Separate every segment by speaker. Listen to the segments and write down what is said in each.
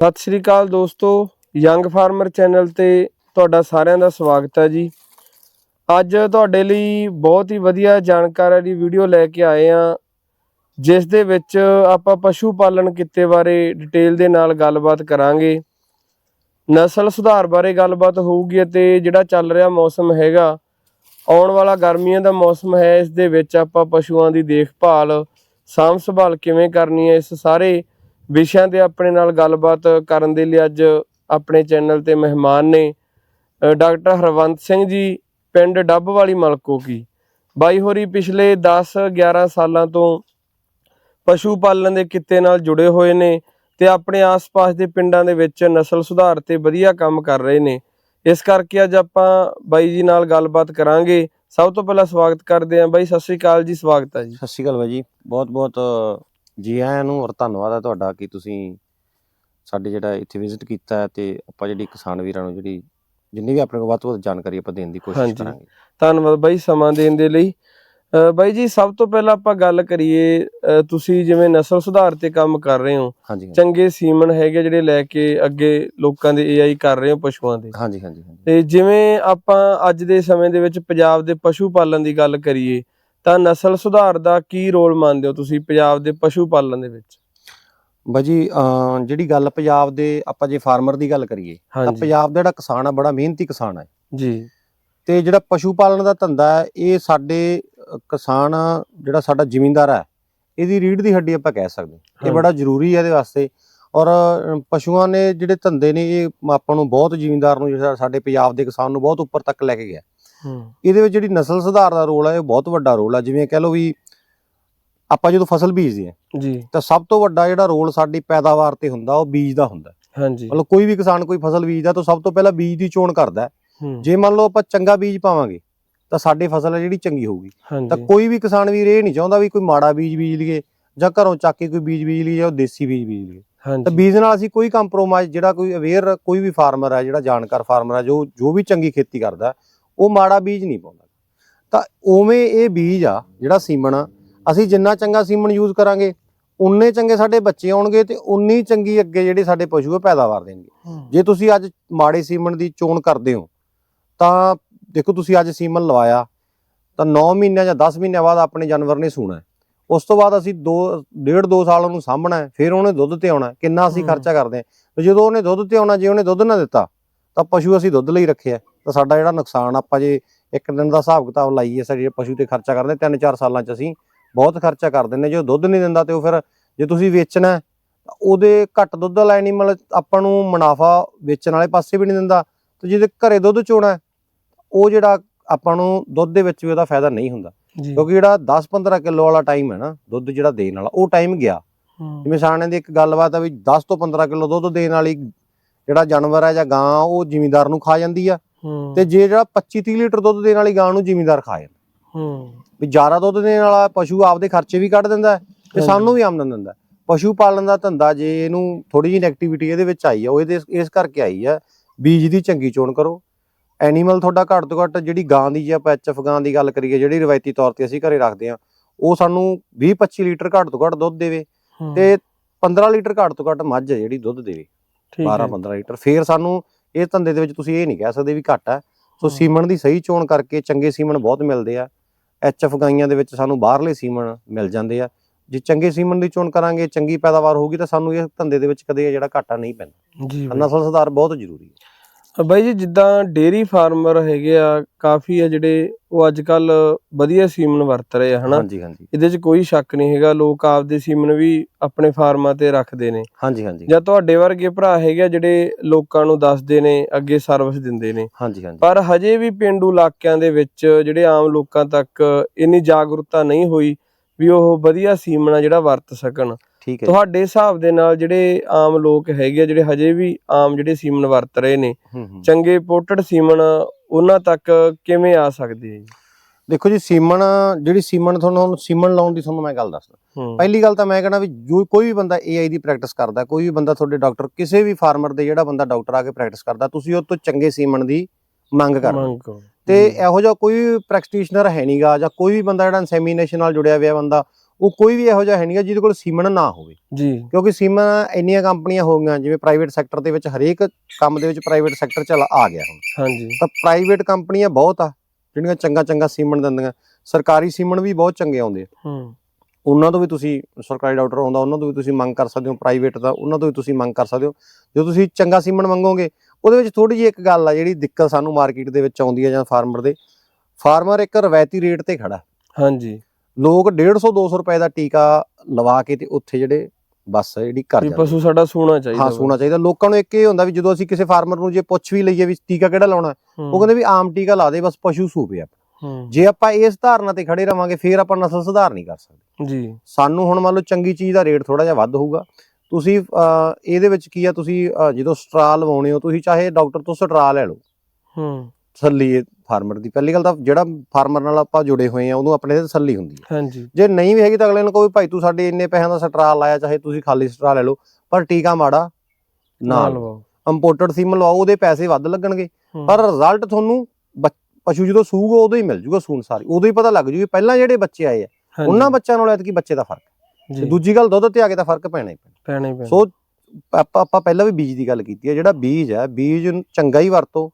Speaker 1: ਸਤਿ ਸ੍ਰੀ ਅਕਾਲ ਦੋਸਤੋ young farmer channel ਤੇ ਤੁਹਾਡਾ ਸਾਰਿਆਂ ਦਾ ਸਵਾਗਤ ਹੈ ਜੀ। ਅੱਜ ਤੁਹਾਡੇ ਲਈ ਬਹੁਤ ਹੀ ਵਧੀਆ ਜਾਣਕਾਰੀ ਦੀ ਵੀਡੀਓ ਲੈ ਕੇ ਆਏ ਆ ਜਿਸ ਦੇ ਵਿੱਚ ਆਪਾਂ ਪਸ਼ੂ ਪਾਲਣ ਕਿੱਤੇ ਬਾਰੇ ਡਿਟੇਲ ਦੇ ਨਾਲ ਗੱਲਬਾਤ ਕਰਾਂਗੇ। ਨਸਲ ਸੁਧਾਰ ਬਾਰੇ ਗੱਲਬਾਤ ਹੋਊਗੀ ਅਤੇ ਜਿਹੜਾ ਚੱਲ ਰਿਹਾ ਮੌਸਮ ਹੈਗਾ, ਆਉਣ ਵਾਲਾ ਗਰਮੀਆਂ ਦਾ ਮੌਸਮ ਹੈ, ਇਸ ਦੇ ਵਿੱਚ ਆਪਾਂ ਪਸ਼ੂਆਂ ਦੀ ਦੇਖਭਾਲ, ਸਾਂਭ ਸੰਭਾਲ ਕਿਵੇਂ ਕਰਨੀ ਹੈ, ਇਸ ਸਾਰੇ ਵਿਸ਼ਿਆਂ ਤੇ ਆਪਣੇ ਨਾਲ ਗੱਲਬਾਤ ਕਰਨ ਦੇ ਲਈ ਅੱਜ ਆਪਣੇ ਚੈਨਲ ਤੇ ਮਹਿਮਾਨ ਨੇ ਡਾਕਟਰ ਹਰਵੰਤ ਸਿੰਘ ਜੀ, ਪਿੰਡ ਡੱਬ ਵਾਲੀ ਮਲਕੋ ਕੀ ਬਾਈ ਹੋਰੀ ਪਿਛਲੇ 10 11 ਸਾਲਾਂ ਤੋਂ ਪਸ਼ੂ ਪਾਲਣ ਦੇ ਕਿੱਤੇ ਨਾਲ ਜੁੜੇ ਹੋਏ ਨੇ ਤੇ ਆਪਣੇ ਆਸ-ਪਾਸ ਦੇ ਪਿੰਡਾਂ ਦੇ ਵਿੱਚ ਨਸਲ ਸੁਧਾਰ ਤੇ ਵਧੀਆ ਕੰਮ ਕਰ ਰਹੇ ਨੇ। ਇਸ ਕਰਕੇ ਅੱਜ ਆਪਾਂ ਬਾਈ ਜੀ ਨਾਲ ਗੱਲਬਾਤ ਕਰਾਂਗੇ। ਸਭ ਤੋਂ ਪਹਿਲਾਂ ਸਵਾਗਤ ਕਰਦੇ ਹਾਂ। ਬਾਈ, ਸਤਿ ਸ੍ਰੀ ਅਕਾਲ ਜੀ, ਸਵਾਗਤ ਹੈ ਜੀ।
Speaker 2: ਸਤਿ ਸ਼੍ਰੀ ਅਕਾਲ ਬਾਈ ਜੀ। ਬਹੁਤ ਬਹੁਤ ਜੀ ਆਇਆਂ ਨੂੰ ਔਰ ਧੰਨਵਾਦ ਹੈ ਤੁਹਾਡਾ ਕਿ ਤੁਸੀਂ ਸਾਡੇ ਜਿਹੜਾ ਇੱਥੇ ਵਿਜ਼ਿਟ ਕੀਤਾ ਹੈ ਤੇ ਆਪਾਂ ਜਿਹੜੀ ਕਿਸਾਨ ਵੀਰਾਂ ਨੂੰ ਜਿਹੜੀ ਜਿੰਨੀ ਵੀ ਆਪਣੇ ਕੋਲ ਵੱਧ ਤੋਂ ਵੱਧ ਜਾਣਕਾਰੀ ਆਪਾਂ ਦੇਣ ਦੀ ਕੋਸ਼ਿਸ਼
Speaker 1: ਹਾਂਜੀ।
Speaker 2: ਕਰਾਂਗੇ
Speaker 1: ਧੰਨਵਾਦ ਬਾਈ ਸਮਾਂ ਦੇਣ ਦੇ ਲਈ ਅ, ਬਾਈ ਜੀ ਸਭ ਤੋਂ ਪਹਿਲਾਂ ਆਪਾਂ ਗੱਲ ਕਰੀਏ ਅ, ਤੁਸੀਂ ਜਿਵੇਂ ਨਸਲ ਸੁਧਾਰ ਤੇ ਕੰਮ ਕਰ ਰਹੇ ਹੋ
Speaker 2: ਹਾਂਜੀ।
Speaker 1: ਚੰਗੇ ਸੀਮਨ ਹੈਗੇ ਜਿਹੜੇ ਲੈ ਕੇ ਅੱਗੇ ਲੋਕਾਂ ਦੇ ਏਆਈ ਕਰ ਰਹੇ ਹੋ ਪਸ਼ੂਆਂ ਦੇ
Speaker 2: ਹਾਂਜੀ ਹਾਂਜੀ ਹਾਂਜੀ
Speaker 1: ਤੇ ਜਿਵੇਂ ਆਪਾਂ ਅੱਜ ਦੇ ਸਮੇਂ ਦੇ ਵਿੱਚ ਪੰਜਾਬ ਦੇ ਪਸ਼ੂ ਪਾਲਣ ਦੀ ਗੱਲ ਕਰੀਏ ਤਾਂ ਨਸਲ ਸੁਧਾਰ ਦਾ ਕੀ ਰੋਲ ਮੰਨਦੇ ਹੋ ਤੁਸੀਂ ਪੰਜਾਬ ਦੇ ਪਸ਼ੂ ਪਾਲਣ ਦੇ ਵਿੱਚ?
Speaker 2: ਬਾਈ ਜੀ ਅਹ ਜਿਹੜੀ ਗੱਲ ਪੰਜਾਬ ਦੇ ਆਪਾਂ ਜੇ ਫਾਰਮਰ ਦੀ ਗੱਲ ਕਰੀਏ ਤਾਂ ਪੰਜਾਬ ਦਾ ਜਿਹੜਾ ਕਿਸਾਨ ਆ ਬੜਾ ਮਿਹਨਤੀ ਕਿਸਾਨ ਹੈ
Speaker 1: ਜੀ।
Speaker 2: ਤੇ ਜਿਹੜਾ ਪਸ਼ੂ ਪਾਲਣ ਦਾ ਧੰਦਾ ਹੈ ਇਹ ਸਾਡੇ ਕਿਸਾਨ ਜਿਹੜਾ ਸਾਡਾ ਜ਼ਿਮੀਂਦਾਰ ਹੈ ਇਹਦੀ ਰੀੜ ਦੀ ਹੱਡੀ ਆਪਾਂ ਕਹਿ ਸਕਦੇ। ਇਹ। ਬੜਾ ਜ਼ਰੂਰੀ ਹੈ ਇਹਦੇ ਵਾਸਤੇ। ਔਰ ਪਸ਼ੂਆਂ ਨੇ ਜਿਹੜੇ ਧੰਦੇ ਨੇ ਇਹ ਆਪਾਂ ਨੂੰ ਬਹੁਤ ਜ਼ਿਮੀਂਦਾਰ ਨੂੰ ਜਿਹੜਾ ਸਾਡੇ ਪੰਜਾਬ ਦੇ ਕਿਸਾਨ ਨੂੰ ਬਹੁਤ ਉੱਪਰ ਤੱਕ ਲੈ ਕੇ ਗਿਆ। ਇਹਦੇ ਵਿੱਚ ਜਿਹੜੀ ਨਸਲ ਸੁਧਾਰ ਦਾ ਰੋਲ ਹੈ ਇਹ ਬਹੁਤ ਵੱਡਾ ਰੋਲ ਹੈ ਜਿਵੇਂ ਕਹਿ ਲਓ ਵੀ ਆਪਾਂ ਜਦੋਂ ਫਸਲ ਬੀਜਦੇ ਹਾਂ
Speaker 1: ਜੀ।
Speaker 2: ਤਾਂ ਸਭ ਤੋਂ ਵੱਡਾ ਜਿਹੜਾ ਰੋਲ ਸਾਡੀ ਪੈਦਾਵਾਰ ਤੇ ਹੁੰਦਾ ਉਹ ਬੀਜ ਦਾ ਹੁੰਦਾ।
Speaker 1: ਹਾਂਜੀ।
Speaker 2: ਮਤਲਬ ਕੋਈ ਵੀ ਕਿਸਾਨ ਕੋਈ ਫਸਲ ਬੀਜਦਾ ਤਾਂ ਸਭ ਤੋਂ ਪਹਿਲਾਂ ਬੀਜ ਦੀ ਚੋਣ ਕਰਦਾ। ਜੇ ਮੰਨ ਲਓ ਆਪਾਂ ਚੰਗਾ ਬੀਜ ਪਾਵਾਂਗੇ ਤਾਂ ਸਾਡੀ ਫਸਲ ਹੈ ਜਿਹੜੀ ਚੰਗੀ ਹੋਊਗੀ। ਤਾਂ ਕੋਈ ਵੀ ਕਿਸਾਨ ਵੀਰ ਇਹ ਨਹੀਂ ਚਾਹੁੰਦਾ ਵੀ ਕੋਈ ਮਾੜਾ ਬੀਜ ਬੀਜ ਲਈਏ ਜਾਂ ਘਰੋਂ ਚੱਕ ਕੇ ਕੋਈ ਬੀਜ ਬੀਜ ਲਈਏ ਜਾਂ ਦੇਸੀ ਬੀਜ ਬੀਜ ਲਈਏ। ਤਾਂ ਬੀਜ ਨਾਲ ਅਸੀਂ ਕੋਈ ਕੰਪਰੋਮਾਈਜ਼ ਜਿਹੜਾ ਕੋਈ ਅਵੇਅਰ ਕੋਈ ਵੀ ਫਾਰਮਰ ਹੈ ਜਿਹੜਾ ਜਾਣਕਾਰ ਫਾਰਮਰ ਹੈ ਜੋ ਜੋ ਵੀ ਚੰਗੀ ਖੇਤੀ ਕਰਦਾ ਉਹ ਮਾੜਾ ਬੀਜ ਨਹੀਂ ਪਾਉਂਦਾ ਤਾਂ ਉਵੇਂ ਇਹ ਬੀਜ ਆ ਜਿਹੜਾ ਸੀਮਨ ਆ ਅਸੀਂ ਜਿੰਨਾ ਚੰਗਾ ਸੀਮਨ ਯੂਜ਼ ਕਰਾਂਗੇ ਉਨੇ ਚੰਗੇ ਸਾਡੇ ਬੱਚੇ ਆਉਣਗੇ ਤੇ ਉਨੀ ਚੰਗੀ ਅੱਗੇ ਜਿਹੜੇ ਸਾਡੇ ਪਸ਼ੂ ਆ ਪੈਦਾਵਾਰ ਦੇਣਗੇ ਜੇ ਤੁਸੀਂ ਅੱਜ ਮਾੜੇ ਸੀਮਨ ਦੀ ਚੋਣ ਕਰਦੇ ਹੋ ਤਾਂ ਦੇਖੋ ਤੁਸੀਂ ਅੱਜ ਸੀਮਨ ਲਵਾਇਆ ਤਾਂ 9 ਮਹੀਨਿਆਂ ਜਾਂ 10 ਮਹੀਨਿਆਂ ਬਾਅਦ ਆਪਣੇ ਜਾਨਵਰ ਨੇ ਸੂਣਾ। ਉਸ ਤੋਂ ਬਾਅਦ ਅਸੀਂ 2 ਡੇਢ 2 ਸਾਲ ਉਹਨੂੰ ਸਾਂਭਣਾ ਫਿਰ ਉਹਨੇ ਦੁੱਧ ਤੇ ਆਉਣਾ। ਕਿੰਨਾ ਅਸੀਂ। ਖਰਚਾ ਕਰਦੇ ਹਾਂ ਜਦੋਂ ਉਹਨੇ ਦੁੱਧ ਤੇ ਆਉਣਾ ਜੇ ਉਹਨੇ ਦੁੱਧ ਨਾ ਦਿੱਤਾ ਤਾਂ ਪਸ਼ੂ ਅਸੀਂ ਦੁੱਧ ਲਈ ਰੱਖਿਆ ਤਾਂ ਸਾਡਾ ਜਿਹੜਾ ਨੁਕਸਾਨ ਆਪਾਂ ਜੇ ਇੱਕ ਦਿਨ ਦਾ ਹਿਸਾਬ ਕਿਤਾਬ ਲਾਈਏ ਸਾਡੇ ਪਸ਼ੂ ਤੇ ਖਰਚਾ ਕਰਦੇ 3-4 ਸਾਲਾਂ 'ਚ ਅਸੀਂ ਬਹੁਤ ਖਰਚਾ ਕਰ ਦਿੰਦੇ ਜੋ ਦੁੱਧ ਨਹੀਂ ਦਿੰਦਾ ਤੇ ਉਹ ਫਿਰ ਜੇ ਤੁਸੀਂ ਵੇਚਣਾ ਉਹਦੇ ਘੱਟ ਦੁੱਧ ਵਾਲਾ ਐਨੀਮਲ ਆਪਾਂ ਨੂੰ ਮੁਨਾਫਾ ਵੇਚਣ ਵਾਲੇ ਪਾਸੇ ਵੀ ਨਹੀਂ ਦਿੰਦਾ। ਤੇ ਜਿਹਦੇ ਘਰੇ ਦੁੱਧ ਚੋਣਾ ਉਹ ਜਿਹੜਾ ਆਪਾਂ ਨੂੰ ਦੁੱਧ ਦੇ ਵਿੱਚ ਵੀ ਉਹਦਾ ਫਾਇਦਾ ਨਹੀਂ ਹੁੰਦਾ।
Speaker 1: ਜੀ।
Speaker 2: ਕਿਉਂਕਿ ਜਿਹੜਾ 10-15 ਕਿਲੋ ਵਾਲਾ ਟਾਈਮ ਹੈ ਨਾ ਦੁੱਧ ਜਿਹੜਾ ਦੇਣ ਵਾਲਾ ਉਹ ਟਾਈਮ ਗਿਆ। ਜਿਵੇਂ ਸਾਣੇ ਦੀ ਇੱਕ ਗੱਲਬਾਤ ਆ ਵੀ 10 ਤੋਂ 15 ਕਿਲੋ ਦੁੱਧ ਦੇਣ ਵਾਲੀ ਜਿਹੜਾ ਜਾਨਵਰ ਹੈ ਜਾਂ ਗਾਂ ਉਹ ਜ਼ਿਮੀਂਦਾਰ ਨੂੰ ਖਾ ਜਾਂਦੀ ਆ। ਤੇ ਜੇ ਜਿਹੜਾ 25-30 ਲੀਟਰ ਦੁੱਧ ਦੇਣ ਵਾਲੀ ਗਾਂ ਨੂੰ ਜ਼ਿਮੀਂਦਾਰ ਖਾ ਜਾਂਦਾ।
Speaker 1: ਹੂੰ।
Speaker 2: ਵੀ ਜ਼ਿਆਦਾ ਦੁੱਧ ਦੇਣ ਵਾਲਾ ਪਸ਼ੂ ਆਪਦੇ ਖਰਚੇ ਵੀ ਕੱਢ ਦਿੰਦਾ ਤੇ। ਸਾਨੂੰ ਵੀ ਆਮਦਨ ਦਿੰਦਾ। ਪਸ਼ੂ ਪਾਲਣ ਦਾ ਧੰਦਾ ਜੇ ਇਹਨੂੰ ਥੋੜੀ ਜਿਹੀ ਨੈਗੇਟਿਵਿਟੀ ਇਹਦੇ ਵਿੱਚ ਆਈ ਆ ਉਹ ਇਹਦੇ ਇਸ ਕਰਕੇ ਆਈ ਆ ਬੀਜ ਦੀ ਚੰਗੀ ਚੋਣ ਕਰੋ। ਐਨੀਮਲ ਤੁਹਾਡਾ ਘੱਟ ਤੋਂ ਘੱਟ ਜਿਹੜੀ ਗਾਂ ਦੀ ਜੇ ਆਪਾਂ ਐਚਐਫ ਗਾਂ ਦੀ ਗੱਲ ਕਰੀਏ ਜਿਹੜੀ ਰਵਾਇਤੀ ਤੌਰ ਤੇ ਅਸੀਂ ਘਰੇ ਰੱਖਦੇ ਆ ਉਹ ਸਾਨੂੰ 20-25 ਲੀਟਰ ਘੱਟ ਤੋਂ ਘੱਟ ਦੁੱਧ ਦੇਵੇ ਤੇ 15 ਲੀਟਰ ਘੱਟ ਤੋਂ ਘੱਟ ਮੱਝ ਜਿਹੜੀ ਦੁੱਧ ਦੇਵੇ।
Speaker 1: ਠੀਕ ਹੈ।
Speaker 2: 12-15 ਲੀਟਰ ਫੇਰ ਸਾਨੂੰ ਇਹ ਧੰਦੇ ਦੇ ਵਿੱਚ ਤੁਸੀਂ ਇਹ ਨਹੀਂ ਕਹਿ ਸਕਦੇ ਵੀ ਘੱਟ ਹੈ ਸੋ। ਸੀਮਨ ਦੀ ਸਹੀ ਚੋਣ ਕਰਕੇ ਚੰਗੇ ਸੀਮਨ ਬਹੁਤ ਮਿਲਦੇ ਆ ਐਚਐਫ ਗਾਈਆਂ ਦੇ ਵਿੱਚ ਸਾਨੂੰ ਬਾਹਰਲੇ ਸੀਮਨ ਮਿਲ ਜਾਂਦੇ ਆ ਜੇ ਚੰਗੇ ਸੀਮਨ ਦੀ ਚੋਣ ਕਰਾਂਗੇ ਚੰਗੀ ਪੈਦਾਵਾਰ ਹੋਊਗੀ ਤਾਂ ਸਾਨੂੰ ਇਹ ਧੰਦੇ ਦੇ ਵਿੱਚ ਕਦੇ ਜਿਹੜਾ ਘਾਟਾ ਨਹੀਂ ਪੈਂਦਾ
Speaker 1: ਜੀ।
Speaker 2: ਨਸਲ ਸੁਧਾਰ ਬਹੁਤ ਜ਼ਰੂਰੀ ਹੈ
Speaker 1: ਬਾਈ ਜੀ ਜਿੱਦਾਂ ਡੇਰੀ ਫਾਰਮਰ ਹੈਗੇ ਆ ਕਾਫੀ ਆ ਜਿਹੜੇ ਉਹ ਅੱਜ ਕੱਲ ਵਧੀਆ ਸੀਮਨ ਵਰਤ ਰਹੇ ਆ ਹਨਾ?
Speaker 2: ਹਾਂਜੀ ਹਾਂਜੀ।
Speaker 1: ਇਹਦੇ 'ਚ ਕੋਈ ਸ਼ੱਕ ਨਹੀਂ ਹੈਗਾ ਲੋਕ ਆਪਦੇ ਸੀਮਨ ਵੀ ਆਪਣੇ ਫਾਰਮਾਂ ਤੇ ਰੱਖਦੇ ਨੇ।
Speaker 2: ਹਾਂਜੀ ਹਾਂਜੀ।
Speaker 1: ਜਾਂ ਤੁਹਾਡੇ ਵਰਗੇ ਭਰਾ ਹੈਗੇ ਆ ਜਿਹੜੇ ਲੋਕਾਂ ਨੂੰ ਦੱਸਦੇ ਨੇ ਅੱਗੇ ਸਰਵਿਸ ਦਿੰਦੇ ਨੇ।
Speaker 2: ਹਾਂਜੀ ਹਾਂਜੀ।
Speaker 1: ਪਰ ਹਜੇ ਵੀ ਪਿੰਡੂ ਇਲਾਕਿਆਂ ਦੇ ਵਿੱਚ ਜਿਹੜੇ ਆਮ ਲੋਕਾਂ ਤੱਕ ਇੰਨੀ ਜਾਗਰੂਕਤਾ ਨਹੀਂ ਹੋਈ ਵੀ ਉਹ ਵਧੀਆ ਸੀਮਨ ਜਿਹੜਾ ਵਰਤ ਸਕਣ।
Speaker 2: ਠੀਕ ਹੈ
Speaker 1: ਤੁਹਾਡੇ ਹਿਸਾਬ ਦੇ ਨਾਲ ਜਿਹੜੇ ਆਮ ਲੋਕ ਹੈਗੇ ਜਿਹੜੇ ਹਜੇ ਵੀ ਆਮ ਜਿਹੜੇ ਸੀਮਨ ਵਰਤ ਰਹੇ ਨੇ
Speaker 2: ਹੂੰ ਹੂੰ।
Speaker 1: ਚੰਗੇ ਪੋਟਡ ਸੀਮਨ ਉਹਨਾਂ ਤੱਕ ਕਿਵੇਂ ਆ ਸਕਦੇ ਜੀ?
Speaker 2: ਦੇਖੋ ਜੀ ਸੀਮਨ ਜਿਹੜੀ ਸੀਮਨ ਤੁਹਾਨੂੰ ਹੁਣ ਸੀਮਨ ਲਾਉਣ ਦੀ ਤੁਹਾਨੂੰ ਮੈਂ ਗੱਲ ਦੱਸਦਾ।
Speaker 1: ਹੂੰ।
Speaker 2: ਪਹਿਲੀ ਗੱਲ ਤਾਂ ਮੈਂ ਕਹਿੰਦਾ ਵੀ ਜੋ ਕੋਈ ਵੀ ਬੰਦਾ AI ਦੀ ਪ੍ਰੈਕਟਿਸ ਕਰਦਾ ਕੋਈ ਵੀ ਬੰਦਾ ਤੁਹਾਡੇ ਡਾਕਟਰ ਕਿਸੇ ਵੀ ਫਾਰਮਰ ਦੇ ਜਿਹੜਾ ਬੰਦਾ ਡਾਕਟਰ ਆ ਕੇ ਪ੍ਰੈਕਟਿਸ ਕਰਦਾ ਤੁਸੀਂ ਉਹ ਤੋਂ ਚੰਗੇ ਸੀਮਨ ਦੀ ਮੰਗ
Speaker 1: ਕਰੋ।
Speaker 2: ਤੇ। ਇਹੋ ਜਿਹਾ ਕੋਈ ਪ੍ਰੈਕਟੀਸ਼ਨਰ ਹੈ ਨਹੀਂਗਾ ਜਾਂ ਕੋਈ ਵੀ ਬੰਦਾ ਜਿਹੜਾ ਇਨਸੈਮੀਨੇਸ਼ਨ ਨਾਲ ਜੁੜਿਆ ਹੋਇਆ ਬੰਦਾ ਉਹ ਕੋਈ ਵੀ ਇਹੋ ਜਿਹਾ ਹੈ ਨਹੀਂਗਾ ਜਿਹਦੇ ਕੋਲ ਸੀਮਨ ਨਾ ਹੋਵੇ।
Speaker 1: ਜੀ।
Speaker 2: ਕਿਉਂਕਿ ਸੀਮਨ ਇੰਨੀਆਂ ਕੰਪਨੀਆਂ ਹੋ ਗਈਆਂ ਜਿਵੇਂ ਪ੍ਰਾਈਵੇਟ ਸੈਕਟਰ ਦੇ ਵਿੱਚ ਹਰੇਕ ਕੰਮ ਦੇ ਵਿੱਚ ਪ੍ਰਾਈਵੇਟ ਸੈਕਟਰ ਚੱਲ ਆ ਗਿਆ ਹੁਣ।
Speaker 1: ਹਾਂਜੀ।
Speaker 2: ਤਾਂ ਪ੍ਰਾਈਵੇਟ ਕੰਪਨੀਆਂ ਬਹੁਤ ਆ ਜਿਹੜੀਆਂ ਚੰਗਾ ਚੰਗਾ ਸੀਮਨ ਦਿੰਦੀਆਂ। ਸਰਕਾਰੀ ਸੀਮਨ ਵੀ ਬਹੁਤ ਚੰਗੇ ਆਉਂਦੇ ਆ।
Speaker 1: ਹੂੰ।
Speaker 2: ਉਹਨਾਂ ਤੋਂ ਵੀ ਤੁਸੀਂ ਸਰਕਾਰੀ ਡਾਕਟਰ ਆਉਂਦਾ ਉਹਨਾਂ ਤੋਂ ਵੀ ਤੁਸੀਂ ਮੰਗ ਕਰ ਸਕਦੇ ਹੋ। ਪ੍ਰਾਈਵੇਟ ਦਾ ਉਹਨਾਂ ਤੋਂ ਵੀ ਤੁਸੀਂ ਮੰਗ ਕਰ ਸਕਦੇ ਹੋ। ਜੇ ਤੁਸੀਂ ਚੰਗਾ ਸੀਮਨ ਮੰਗੋਗੇ ਉਹਦੇ ਵਿੱਚ ਥੋੜੀ ਜਿਹੀ ਇੱਕ ਗੱਲ ਆ ਜਿਹੜੀ ਦਿੱਕਤ ਸਾਨੂੰ ਮਾਰਕੀਟ ਦੇ ਵਿੱਚ ਆਉਂਦੀ ਹੈ ਜਾਂ ਫਾਰਮਰ ਦੇ। ਫਾਰਮਰ ਇੱਕ ਰਵਾਇਤੀ ਰੇਟ ਤੇ ਖੜਾ।
Speaker 1: ਹਾਂਜੀ।
Speaker 2: ਲੋਕ 150 200 ਰੁਪਏ ਦਾ ਟੀਕਾ ਲਵਾ ਕੇ ਤੇ ਉੱਥੇ ਜਿਹੜੇ ਬਸ ਜਿਹੜੀ ਕਰ ਜਾਂਦੇ
Speaker 1: ਪਸ਼ੂ ਸਾਡਾ ਸੋਣਾ ਚਾਹੀਦਾ
Speaker 2: ਹਾਂ। ਸੋਣਾ ਚਾਹੀਦਾ। ਲੋਕਾਂ ਨੂੰ ਇੱਕ ਇਹ ਹੁੰਦਾ ਵੀ ਜਦੋਂ ਅਸੀਂ ਕਿਸੇ ਫਾਰਮਰ ਨੂੰ ਜੇ ਪੁੱਛ ਵੀ ਲਈਏ ਵੀ ਟੀਕਾ ਕਿਹੜਾ ਲਾਉਣਾ ਉਹ ਕਹਿੰਦੇ ਵੀ ਆਮ ਟੀਕਾ ਲਾ ਦੇ ਬਸ ਪਸ਼ੂ ਸੂਪੇ ਆ ਜੇ ਆਪਾਂ ਇਸ ਧਾਰਨਾ ਤੇ ਖੜੇ ਰਵਾਂਗੇ ਫੇਰ ਆਪਾਂ ਨਸਲ ਸੁਧਾਰ ਨਹੀਂ ਕਰ ਸਕਦੇ।
Speaker 1: ਜੀ।
Speaker 2: ਸਾਨੂੰ ਹੁਣ ਮੰਨ ਲਓ ਚੰਗੀ ਚੀਜ਼ ਦਾ ਰੇਟ ਥੋੜਾ ਜਿਹਾ ਵੱਧ ਹੋਊਗਾ। ਤੁਸੀਂ ਇਹਦੇ ਵਿੱਚ ਕੀ ਆ ਤੁਸੀਂ ਜਦੋਂ ਸਟਰਾ ਲਵਾਉਣੇ ਹੋ ਤੁਸੀਂ ਚਾਹੇ ਡਾਕਟਰ ਤੋਂ ਸਟਰਾ ਲੈ ਲਓ।
Speaker 1: ਹੂੰ।
Speaker 2: ਤਸੱਲੀ ਫਾਰਮਰ ਦੀ। ਪਹਿਲੀ ਗੱਲ ਤਾਂ ਜਿਹੜਾ ਫਾਰਮਰ ਨਾਲ ਆਪਾਂ ਜੁੜੇ ਹੋਏ ਆ ਉਹਨੂੰ ਆਪਣੇ ਤੇ ਤਸੱਲੀ ਹੁੰਦੀ ਹੈ
Speaker 1: ਹਾਂਜੀ।
Speaker 2: ਜੇ ਨਹੀਂ ਵੀ ਹੈਗੀ ਤਾਂ ਅਗਲੇ ਨੂੰ ਵੀ ਭਾਈ ਤੂੰ ਸਾਡੇ ਇੰਨੇ ਪੈਸਿਆਂ ਦਾ ਸਟਰਾ ਲਾਇਆ ਚਾਹੇ ਤੁਸੀਂ ਖਾਲੀ ਸਟਰਾ ਲੈ ਲਓ ਪਰ ਟੀਕਾ ਮਾੜਾ ਨਾ
Speaker 1: ਲਵਾਓ।
Speaker 2: ਇੰਪੋਰਟਡ ਸਿਮ ਲਵਾਓ ਉਹਦੇ ਪੈਸੇ ਵੱਧ ਲੱਗਣਗੇ। ਪਰ ਰਿਜ਼ਲਟ ਤੁਹਾਨੂੰ ਪਸ਼ੂ ਜਦੋਂ ਸੂਗਾ ਉਦੋਂ ਹੀ ਮਿਲ ਜੂਗਾ ਸੂਣ ਸਾਰੀ। ਉਦੋਂ ਹੀ ਪਤਾ ਲੱਗ ਜੂ ਵੀ ਪਹਿਲਾਂ ਜਿਹੜੇ ਬੱਚੇ ਆਏ ਆ ਉਹਨਾਂ ਬੱਚਿਆਂ ਨਾਲ ਐਤਕੀ ਬੱਚੇ ਦਾ ਫ਼ਰਕ ਤੇ ਦੂਜੀ ਗੱਲ ਦੁੱਧ ਤੇ ਆ ਕੇ ਤਾਂ ਫ਼ਰਕ ਪੈਣਾ ਹੀ ਪੈਣਾ।
Speaker 1: ਪੈਣਾ ਹੀ ਪੈਣਾ।
Speaker 2: ਸੋ ਆਪਾਂ ਆਪਾਂ ਪਹਿਲਾਂ ਵੀ ਬੀਜ ਦੀ ਗੱਲ ਕੀਤੀ ਹੈ ਜਿਹੜਾ ਬੀਜ ਹੈ ਬੀਜ ਨੂੰ ਚੰਗਾ ਹੀ ਵਰਤੋ।